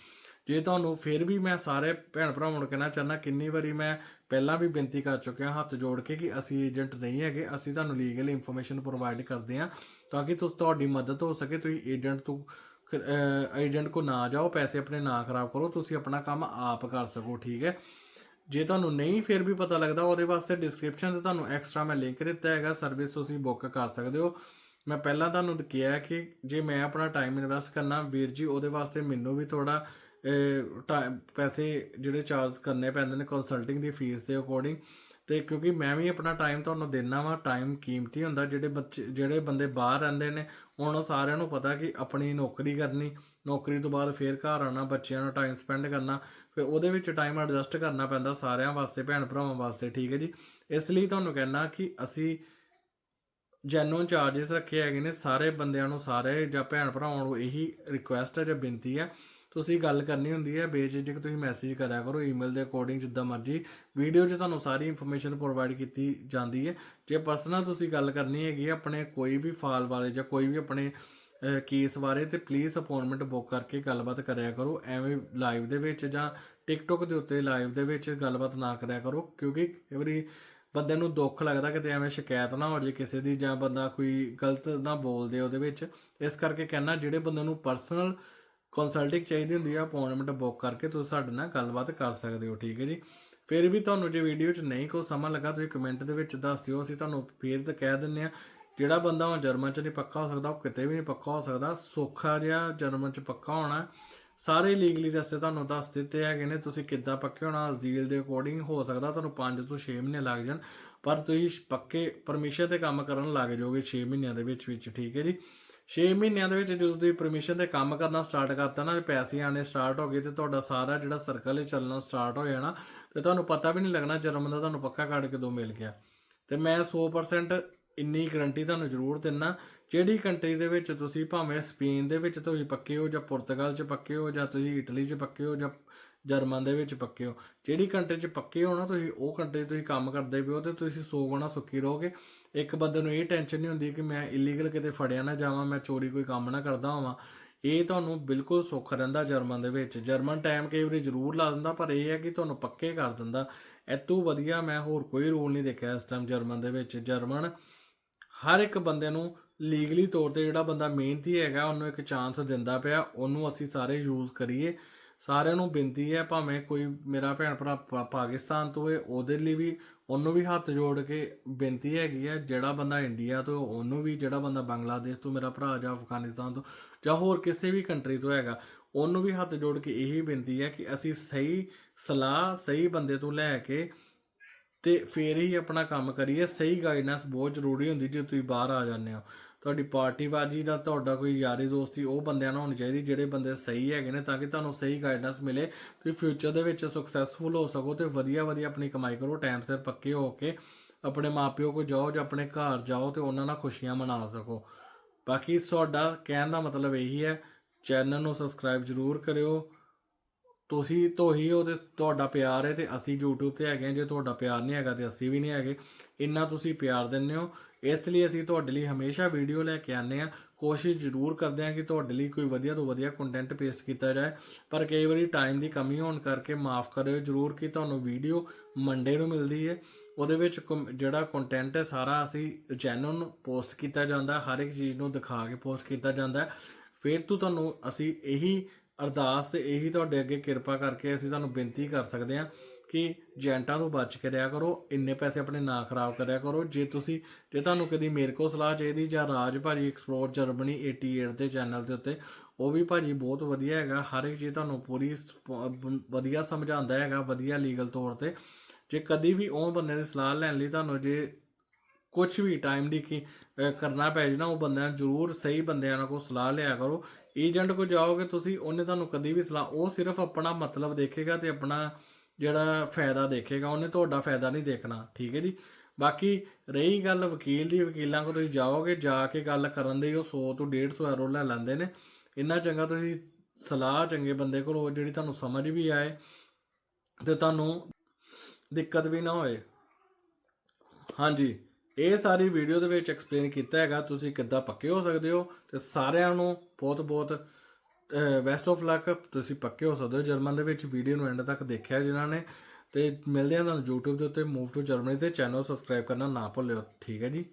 ਜੇ ਤੁਹਾਨੂੰ, ਫਿਰ ਵੀ ਮੈਂ ਸਾਰੇ ਭੈਣ ਭਰਾਵਾਂ ਨੂੰ ਕਹਿਣਾ ਚਾਹੁੰਦਾ, ਕਿੰਨੀ ਵਾਰੀ ਮੈਂ ਪਹਿਲਾਂ ਵੀ ਬੇਨਤੀ ਕਰ ਚੁੱਕਿਆ, ਹੱਥ ਜੋੜ ਕੇ, ਕਿ ਅਸੀਂ ਏਜੰਟ ਨਹੀਂ ਹੈਗੇ, ਅਸੀਂ ਤੁਹਾਨੂੰ ਲੀਗਲ ਇਨਫੋਰਮੇਸ਼ਨ ਪ੍ਰੋਵਾਈਡ ਕਰਦੇ ਹਾਂ ਤਾਂ ਕਿ ਤੁਸੀਂ, ਤੁਹਾਡੀ ਮਦਦ ਹੋ ਸਕੇ, ਤੁਸੀਂ ਏਜੰਟ ਤੋਂ ਏਜੰਟ ਕੋ ਨਾ ਜਾਓ, ਪੈਸੇ ਆਪਣੇ ਨਾ ਖਰਾਬ ਕਰੋ, ਤੁਸੀਂ ਆਪਣਾ ਕੰਮ ਆਪ ਕਰ ਸਕੋ, ਠੀਕ ਹੈ? ਜੇ ਤੁਹਾਨੂੰ ਨਹੀਂ ਫਿਰ ਵੀ ਪਤਾ ਲੱਗਦਾ, ਉਹਦੇ ਵਾਸਤੇ ਡਿਸਕ੍ਰਿਪਸ਼ਨ ਤੇ ਤੁਹਾਨੂੰ ਐਕਸਟਰਾ ਮੈਂ ਲਿੰਕ ਦਿੱਤਾ ਹੈਗਾ ਸਰਵਿਸ ਤੁਸੀਂ ਬੁੱਕ ਕਰ ਸਕਦੇ ਹੋ। ਮੈਂ ਪਹਿਲਾਂ ਤੁਹਾਨੂੰ ਕਿਹਾ ਕਿ ਜੇ ਮੈਂ ਆਪਣਾ ਟਾਈਮ ਇਨਵੈਸਟ ਕਰਨਾ, ਵੀਰ ਜੀ, ਉਹਦੇ ਵਾਸਤੇ ਮੈਨੂੰ ਵੀ ਥੋੜਾ ਪੈਸੇ ਜਿਹੜੇ ਚਾਰਜ ਕਰਨੇ ਪੈਂਦੇ ਨੇ ਕੰਸਲਟਿੰਗ ਦੀ ਫੀਸ ਦੇ ਅਕੋਰਡਿੰਗ ਤੇ ਕਿਉਂਕਿ ਮੈਂ ਵੀ ਆਪਣਾ ਟਾਈਮ ਤੁਹਾਨੂੰ ਦੇਣਾ ਵਾ ਟਾਈਮ ਕੀਮਤੀ ਹੁੰਦਾ, ਜਿਹੜੇ ਬੱਚੇ, ਜਿਹੜੇ ਬੰਦੇ ਬਾਹਰ ਰਹਿੰਦੇ ਨੇ ਉਹਨਾਂ ਸਾਰਿਆਂ ਨੂੰ ਪਤਾ ਕਿ ਆਪਣੀ ਨੌਕਰੀ ਕਰਨੀ, ਨੌਕਰੀ ਤੋਂ ਬਾਅਦ ਫੇਰ ਘਰ ਆਉਣਾ, ਬੱਚਿਆਂ ਨਾਲ ਟਾਈਮ ਸਪੈਂਡ ਕਰਨਾ, ਫਿਰ ਉਹਦੇ ਵਿੱਚ ਟਾਈਮ ਐਡਜਸਟ ਕਰਨਾ ਪੈਂਦਾ ਸਾਰਿਆਂ ਵਾਸਤੇ, ਭੈਣ ਭਰਾਵਾਂ ਵਾਸਤੇ, ਠੀਕ ਹੈ ਜੀ? ਇਸ ਲਈ ਤੁਹਾਨੂੰ ਕਹਿਣਾ ਕਿ ਅਸੀਂ ਜੈਨੂਨ ਚਾਰजेस ਰੱਖੇ ਹੈਗੇ ਨੇ, ਸਾਰੇ ਬੰਦਿਆਂ ਨੂੰ, ਸਾਰੇ ਜਾਂ ਭੈਣ ਭਰਾਵਾਂ ਨੂੰ ਇਹੀ ਰਿਕੁਐਸਟ ਹੈ ਜਾਂ ਬੇਨਤੀ ਹੈ ਤੁਸੀਂ ਗੱਲ ਕਰਨੀ ਹੁੰਦੀ ਹੈ, ਬੇਝਿਜਕ ਤੁਸੀਂ ਮੈਸੇਜ ਕਰਿਆ ਕਰੋ ਈਮੇਲ ਦੇ ਅਕੋਰਡਿੰਗ ਜਿੱਦਾਂ ਮਰਜ਼ੀ। ਵੀਡੀਓ 'ਚ ਤੁਹਾਨੂੰ ਸਾਰੀ ਇਨਫੋਰਮੇਸ਼ਨ ਪ੍ਰੋਵਾਈਡ ਕੀਤੀ ਜਾਂਦੀ ਹੈ। ਜੇ ਪਰਸਨਲ ਤੁਸੀਂ ਗੱਲ ਕਰਨੀ ਹੈਗੀ ਹੈ, ਆਪਣੇ ਕੋਈ ਵੀ ਫਾਲ ਵਾਲੇ ਜਾਂ ਕੋਈ ਵੀ ਆਪਣੇ ਕੇਸ ਬਾਰੇ, ਤੇ ਪਲੀਜ਼ ਅਪਾਇੰਟਮੈਂਟ ਬੁੱਕ ਕਰਕੇ ਗੱਲਬਾਤ ਕਰਿਆ ਕਰੋ। ਐਵੇਂ ਲਾਈਵ ਦੇ ਵਿੱਚ ਜਾਂ ਟਿਕਟੋਕ ਦੇ ਉੱਤੇ ਲਾਈਵ ਦੇ ਵਿੱਚ ਗੱਲਬਾਤ ਨਾ ਕਰਿਆ ਕਰੋ, ਕਿਉਂਕਿ ਕਈ ਵਾਰੀ ਬੰਦੇ ਨੂੰ ਦੁੱਖ ਲੱਗਦਾ ਕਿਤੇ ਐਵੇਂ ਸ਼ਿਕਾਇਤ ਨਾ ਹੋ ਜੇ ਕਿਸੇ ਦੀ ਜਾਂ ਬੰਦਾ ਕੋਈ ਗਲਤ ਨਾ ਬੋਲਦੇ ਉਹਦੇ ਵਿੱਚ। ਇਸ ਕਰਕੇ ਕਹਿਣਾ, ਜਿਹੜੇ ਬੰਦੇ ਨੂੰ ਪਰਸਨਲ ਕੰਸਲਟਿੰਗ ਚਾਹੀਦੀ ਹੁੰਦੀ ਆ ਅਪਾਇੰਟਮੈਂਟ ਬੁੱਕ ਕਰਕੇ ਤੁਸੀਂ ਸਾਡੇ ਨਾਲ ਗੱਲਬਾਤ ਕਰ ਸਕਦੇ ਹੋ, ਠੀਕ ਹੈ ਜੀ? ਫਿਰ ਵੀ ਤੁਹਾਨੂੰ ਜੇ ਵੀਡੀਓ 'ਚ ਨਹੀਂ ਕੋਈ ਸਮਾਂ ਲੱਗਾ, ਤੁਸੀਂ ਕਮੈਂਟ ਦੇ ਵਿੱਚ ਦੱਸ ਦਿਓ, ਅਸੀਂ ਤੁਹਾਨੂੰ ਫੇਰ ਤਾਂ ਕਹਿ ਦਿੰਨੇ ਆ ਜਿਹੜਾ ਬੰਦਾ ਹੁਣ ਜਰਮਨ 'ਚ ਨਹੀਂ ਪੱਕਾ ਹੋ ਸਕਦਾ, ਉਹ ਕਿਤੇ ਵੀ ਨਹੀਂ ਪੱਕਾ ਹੋ ਸਕਦਾ, ਸੌਖਾ ਜਿਹਾ ਜਰਮਨ 'ਚ ਪੱਕਾ ਹੋਣਾ। ਸਾਰੇ ਲੀਗਲੀ ਰਸਤੇ ਤੁਹਾਨੂੰ ਦੱਸ ਦਿੱਤੇ ਹੈਗੇ ਨੇ, ਤੁਸੀਂ ਕਿੱਦਾਂ ਪੱਕੇ ਹੋਣਾ ਜ਼ੀਲ ਦੇ ਅਕੋਰਡਿੰਗ ਹੋ ਸਕਦਾ, ਤੁਹਾਨੂੰ 5 ਤੋਂ 6 ਮਹੀਨੇ ਲੱਗ ਜਾਣ, ਪਰ ਤੁਸੀਂ ਪੱਕੇ ਪਰਮਿਸ਼ਨ ਤੇ ਕੰਮ ਕਰਨ ਲੱਗ ਜਾਓਗੇ 6 ਮਹੀਨਿਆਂ ਦੇ ਵਿੱਚ ਵਿੱਚ, ਠੀਕ ਹੈ ਜੀ? 6 ਮਹੀਨਿਆਂ ਦੇ ਵਿੱਚ ਜਦੋਂ ਤੁਸੀਂ ਪਰਮਿਸ਼ਨ ਤੇ ਕੰਮ ਕਰਨਾ ਸਟਾਰਟ ਕਰਤਾ ਨਾ ਪੈਸੇ ਆਣੇ ਸਟਾਰਟ ਹੋ ਗਏ ਤੇ ਤੁਹਾਡਾ ਸਾਰਾ ਜਿਹੜਾ ਸਰਕਲ ਹੈ ਚੱਲਣਾ ਸਟਾਰਟ ਹੋ ਜਾਣਾ, ਤੇ ਤੁਹਾਨੂੰ ਪਤਾ ਵੀ ਨਹੀਂ ਲੱਗਣਾ ਜਰਮਨ ਦਾ ਤੁਹਾਨੂੰ ਪੱਕਾ ਕਾਰਡ ਕਦੋਂ ਮਿਲ ਗਿਆ। ਤੇ ਮੈਂ 100% ਇੰਨੀ ਗਰੰਟੀ ਤੁਹਾਨੂੰ ਜ਼ਰੂਰ ਦਿੰਨਾ, ਜਿਹੜੀ ਕੰਟਰੀ ਦੇ ਵਿੱਚ ਤੁਸੀਂ ਭਾਵੇਂ ਸਪੇਨ ਦੇ ਵਿੱਚ ਤੁਸੀਂ ਪੱਕੇ ਹੋ ਜਾਂ ਪੁਰਤਗਾਲ 'ਚ ਪੱਕੇ ਹੋ ਜਾਂ ਤੁਸੀਂ ਇਟਲੀ 'ਚ ਪੱਕੇ ਹੋ ਜਾਂ ਜਰਮਨ ਦੇ ਵਿੱਚ ਪੱਕੇ ਹੋ। ਜਿਹੜੀ ਕੰਟਰੀ 'ਚ ਪੱਕੇ ਹੋ ਨਾ ਤੁਸੀਂ, ਉਹ ਕੰਟਰੀ 'ਚ ਤੁਸੀਂ ਕੰਮ ਕਰਦੇ ਪਿਓ ਤੇ ਤੁਸੀਂ ਸੌ ਗੁਣਾ ਸੁੱਖੀ ਰਹੋਗੇ। ਇੱਕ ਬੰਦੇ ਨੂੰ ਇਹ ਟੈਨਸ਼ਨ ਨਹੀਂ ਹੁੰਦੀ ਕਿ ਮੈਂ ਇਲੀਗਲ ਕਿਤੇ ਫੜਿਆ ਨਾ ਜਾਵਾਂ, ਮੈਂ ਚੋਰੀ ਕੋਈ ਕੰਮ ਨਾ ਕਰਦਾ ਹੋਵਾਂ। ਇਹ ਤੁਹਾਨੂੰ ਬਿਲਕੁਲ ਸੁੱਖ ਰਹਿੰਦਾ ਜਰਮਨ ਦੇ ਵਿੱਚ। ਜਰਮਨ ਟਾਈਮ ਕਈ ਵਾਰੀ ਜ਼ਰੂਰ ਲਾ ਦਿੰਦਾ, ਪਰ ਇਹ ਹੈ ਕਿ ਤੁਹਾਨੂੰ ਪੱਕੇ ਕਰ ਦਿੰਦਾ। ਇਤੋਂ ਵਧੀਆ ਮੈਂ ਹੋਰ ਕੋਈ ਰੂਲ ਨਹੀਂ ਦੇਖਿਆ ਇਸ ਟਾਈਮ ਜਰਮਨ ਦੇ ਵਿੱਚ। ਜਰਮਨ ਹਰ ਇੱਕ ਬੰਦੇ ਨੂੰ ਲੀਗਲੀ ਤੌਰ ਤੇ ਜਿਹੜਾ ਬੰਦਾ ਮਿਹਨਤੀ ਹੈਗਾ, ਉਹਨੂੰ ਇੱਕ ਚਾਂਸ ਦਿੰਦਾ ਪਿਆ। ਉਹਨੂੰ ਅਸੀਂ ਸਾਰੇ ਯੂਜ਼ ਕਰੀਏ। ਸਾਰਿਆਂ ਨੂੰ ਬੇਨਤੀ ਹੈ, ਭਾਵੇਂ ਕੋਈ ਮੇਰਾ ਭੈਣ ਭਰਾ ਪਾਕਿਸਤਾਨ ਤੋਂ ਹੈ ਉਹਦੇ ਲਈ ਵੀ, ਉਹਨੂੰ ਵੀ ਹੱਥ ਜੋੜ ਕੇ ਬੇਨਤੀ ਹੈਗੀ ਹੈ, ਜਿਹੜਾ ਬੰਦਾ ਇੰਡੀਆ ਤੋਂ ਉਹਨੂੰ ਵੀ, ਜਿਹੜਾ ਬੰਦਾ ਬੰਗਲਾਦੇਸ਼ ਤੋਂ, ਮੇਰਾ ਭਰਾ ਜਾਂ ਅਫਗਾਨਿਸਤਾਨ ਤੋਂ, ਜਾਂ ਹੋਰ ਕਿਸੇ ਵੀ ਕੰਟਰੀ ਤੋਂ ਹੈਗਾ, ਉਹਨੂੰ ਵੀ ਹੱਥ ਜੋੜ ਕੇ ਇਹੀ ਬੇਨਤੀ ਹੈ ਕਿ ਅਸੀਂ ਸਹੀ ਸਲਾਹ, ਸਹੀ ਬੰਦੇ ਤੋਂ ਲੈ ਕੇ ਤੇ ਫੇਰ ਹੀ ਆਪਣਾ ਕੰਮ ਕਰੀਏ। ਸਹੀ ਗਾਈਡੈਂਸ ਬਹੁਤ ਜ਼ਰੂਰੀ ਹੁੰਦੀ ਜੇ ਤੁਸੀਂ ਬਾਹਰ ਆ ਜਾਂਦੇ ਹੋ। ਤੁਹਾਡੀ ਪਾਰਟੀਬਾਜੀ ਦਾ ਤੁਹਾਡਾ ਕੋਈ ਯਾਰੀ ਦੋਸਤੀ ਉਹ ਬੰਦਿਆਂ ਨਾਲ ਹੋਣੀ ਚਾਹੀਦੀ, ਜਿਹੜੇ ਬੰਦੇ ਸਹੀ ਹੈਗੇ ਨੇ ਤਾਂ ਕਿ ਤੁਹਾਨੂੰ ਸਹੀ ਗਾਈਡੈਂਸ ਮਿਲੇ, ਤੁਸੀਂ ਫਿਊਚਰ ਦੇ ਵਿੱਚ ਸਕਸੈਸਫੁਲ ਹੋ ਸਕੋ ਤੇ ਵਧੀਆ ਵਧੀਆ ਆਪਣੀ ਕਮਾਈ ਕਰੋ ਟਾਈਮ ਸਿਰ ਪੱਕੇ ਹੋ ਕੇ ਆਪਣੇ ਮਾਪਿਓ ਕੋਲ ਜਾਓ ਜਾਂ ਆਪਣੇ ਘਰ ਜਾਓ ਤੇ ਉਹਨਾਂ ਨਾਲ ਖੁਸ਼ੀਆਂ ਮਨਾ ਸਕੋ। ਬਾਕੀ ਤੁਹਾਡਾ ਕਹਿਣ ਦਾ ਮਤਲਬ ਇਹੀ ਹੈ ਚੈਨਲ ਨੂੰ ਸਬਸਕ੍ਰਾਈਬ ਜ਼ਰੂਰ ਕਰਿਓ। ਤੁਸੀਂ ਤੋਹੀ ਹੋ ਤੇ ਤੁਹਾਡਾ ਪਿਆਰ ਹੈ ਤੇ ਅਸੀਂ YouTube ਤੇ ਹੈਗੇ ਹਾਂ, ਜੇ ਤੁਹਾਡਾ ਪਿਆਰ ਨਹੀਂ ਹੈਗਾ ਤੇ ਅਸੀਂ ਵੀ ਨਹੀਂ ਹੈਗੇ। ਇੰਨਾ ਤੁਸੀਂ ਪਿਆਰ ਦਿੰਦੇ ਹੋ ਇਸ ਲਈ ਅਸੀਂ ਤੁਹਾਡੇ ਲਈ ਹਮੇਸ਼ਾ ਵੀਡੀਓ ਲੈ ਕੇ ਆਉਂਦੇ ਹਾਂ। ਕੋਸ਼ਿਸ਼ ਜ਼ਰੂਰ ਕਰਦੇ ਹਾਂ ਕਿ ਤੁਹਾਡੇ ਲਈ ਕੋਈ ਵਧੀਆ ਤੋਂ ਵਧੀਆ ਕੰਟੈਂਟ ਪੇਸ਼ ਕੀਤਾ ਜਾਏ। ਪਰ ਕਈ ਵਾਰੀ ਟਾਈਮ ਦੀ ਕਮੀ ਹੋਣ ਕਰਕੇ ਮਾਫ ਕਰਿਓ ਜ਼ਰੂਰ ਕਿ ਤੁਹਾਨੂੰ ਵੀਡੀਓ ਮੰਡੇ ਨੂੰ ਮਿਲਦੀ ਹੈ। ਉਹਦੇ ਵਿੱਚ ਕਮ- ਜਿਹੜਾ ਕੰਟੈਂਟ ਹੈ ਸਾਰਾ ਅਸੀਂ ਚੈਨਲ ਨੂੰ ਪੋਸਟ ਕੀਤਾ ਜਾਂਦਾ ਹਰ ਇੱਕ ਚੀਜ਼ ਨੂੰ ਦਿਖਾ ਕੇ ਪੋਸਟ ਕੀਤਾ ਜਾਂਦਾ ਫਿਰ ਤੋਂ ਤੁਹਾਨੂੰ ਅਸੀਂ ਇਹੀ ਅਰਦਾਸ ਤੇ ਇਹੀ ਤੁਹਾਡੇ ਅੱਗੇ ਕਿਰਪਾ ਕਰਕੇ ਅਸੀਂ ਤੁਹਾਨੂੰ ਬੇਨਤੀ ਕਰ ਸਕਦੇ ਹਾਂ ਕਿ ਜੈਂਟਾਂ ਤੋਂ ਬਚ ਕੇ ਰਿਹਾ ਕਰੋ, ਇੰਨੇ ਪੈਸੇ ਆਪਣੇ ਨਾ ਖਰਾਬ ਕਰਿਆ ਕਰੋ। ਜੇ ਤੁਸੀਂ, ਜੇ ਤੁਹਾਨੂੰ ਕਦੀ ਮੇਰੇ ਕੋਲ ਸਲਾਹ ਚਾਹੀਦੀ ਜਾਂ ਰਾਜ ਭਾਜੀ ਐਕਸਪਲੋਰ ਜਰਮਨੀ 88 ਦੇ ਚੈਨਲ ਦੇ ਉੱਤੇ, ਉਹ ਵੀ ਭਾਜੀ ਬਹੁਤ ਵਧੀਆ ਹੈਗਾ। ਹਰ ਇੱਕ ਚੀਜ਼ ਤੁਹਾਨੂੰ ਪੂਰੀ ਵਧੀਆ ਸਮਝਾਉਂਦਾ ਹੈਗਾ, ਵਧੀਆ ਲੀਗਲ ਤੌਰ ਤੇ। ਜੇ ਕਦੀ ਵੀ ਉਹ ਬੰਦੇ ਦੀ ਸਲਾਹ ਲੈਣ ਲਈ ਤੁਹਾਨੂੰ ਜੇ ਕੁਝ ਵੀ ਟਾਈਮ ਦੀ ਕੀ ਕਰਨਾ ਪੈ ਜੇ ਨਾ, ਉਹ ਬੰਦਿਆਂ ਨੂੰ ਜ਼ਰੂਰ ਸਹੀ ਬੰਦਿਆਂ ਨਾਲ ਕੋ ਸਲਾਹ ਲਿਆ ਕਰੋ। ਏਜੰਟ ਕੋ ਜਾਓਗੇ ਤੁਸੀਂ, ਉਹਨੇ ਤੁਹਾਨੂੰ ਕਦੀ ਵੀ ਸਲਾਹ, ਉਹ ਸਿਰਫ ਆਪਣਾ ਮਤਲਬ ਦੇਖੇਗਾ ਤੇ ਆਪਣਾ ਜਿਹੜਾ ਫਾਇਦਾ ਦੇਖੇਗਾ, ਉਹਨੇ ਤੁਹਾਡਾ ਫਾਇਦਾ ਨਹੀਂ ਦੇਖਣਾ, ਠੀਕ ਹੈ ਜੀ? ਬਾਕੀ ਰਹੀ ਗੱਲ ਵਕੀਲ ਦੀ, ਵਕੀਲਾਂ ਕੋਲ ਤੁਸੀਂ ਜਾਓਗੇ, ਜਾ ਕੇ ਗੱਲ ਕਰਨ ਦੇ, ਉਹ 100 ਤੋਂ 150 ਯੂਰੋ ਲੈ ਲੈਂਦੇ ਨੇ। ਇੰਨਾ ਚੰਗਾ ਤੁਸੀਂ ਸਲਾਹ ਚੰਗੇ ਬੰਦੇ ਕੋਲ ਜਿਹੜੀ ਤੁਹਾਨੂੰ ਸਮਝ ਵੀ ਆਏ ਤੇ ਤੁਹਾਨੂੰ ਦਿੱਕਤ ਵੀ ਨਾ ਹੋਏ। ਹਾਂਜੀ, ਇਹ ਸਾਰੀ ਵੀਡੀਓ ਦੇ ਵਿੱਚ ਐਕਸਪਲੇਨ ਕੀਤਾ ਹੈਗਾ, ਤੁਸੀਂ ਕਿੱਦਾਂ ਪੱਕੇ ਹੋ ਸਕਦੇ ਹੋ ਤੇ ਸਾਰਿਆਂ ਨੂੰ ਬਹੁਤ ਬਹੁਤ ਬੈਸਟ ਆਫ ਲੱਕ ਤੁਸੀਂ ਪੱਕੇ ਹੋ ਸਕਦੇ ਹੋ। ਜਰਮਨ ਦੇ ਵਿੱਚ ਵੀਡੀਓ ਨੂੰ ਐਂਡ ਤੱਕ ਦੇਖਿਆ ਜਿਨ੍ਹਾਂ ਨੇ। ਤੇ ਮਿਲਦੇ ਹਾਂ ਤੁਹਾਨੂੰ YouTube ਦੇ ਉੱਤੇ। ਮੂਵ ਟੂ ਜਰਮਨੀ ਤੇ ਚੈਨਲ ਸਬਸਕ੍ਰਾਈਬ ਕਰਨਾ ਨਾ ਭੁੱਲਿਓ। ਠੀਕ ਹੈ ਜੀ।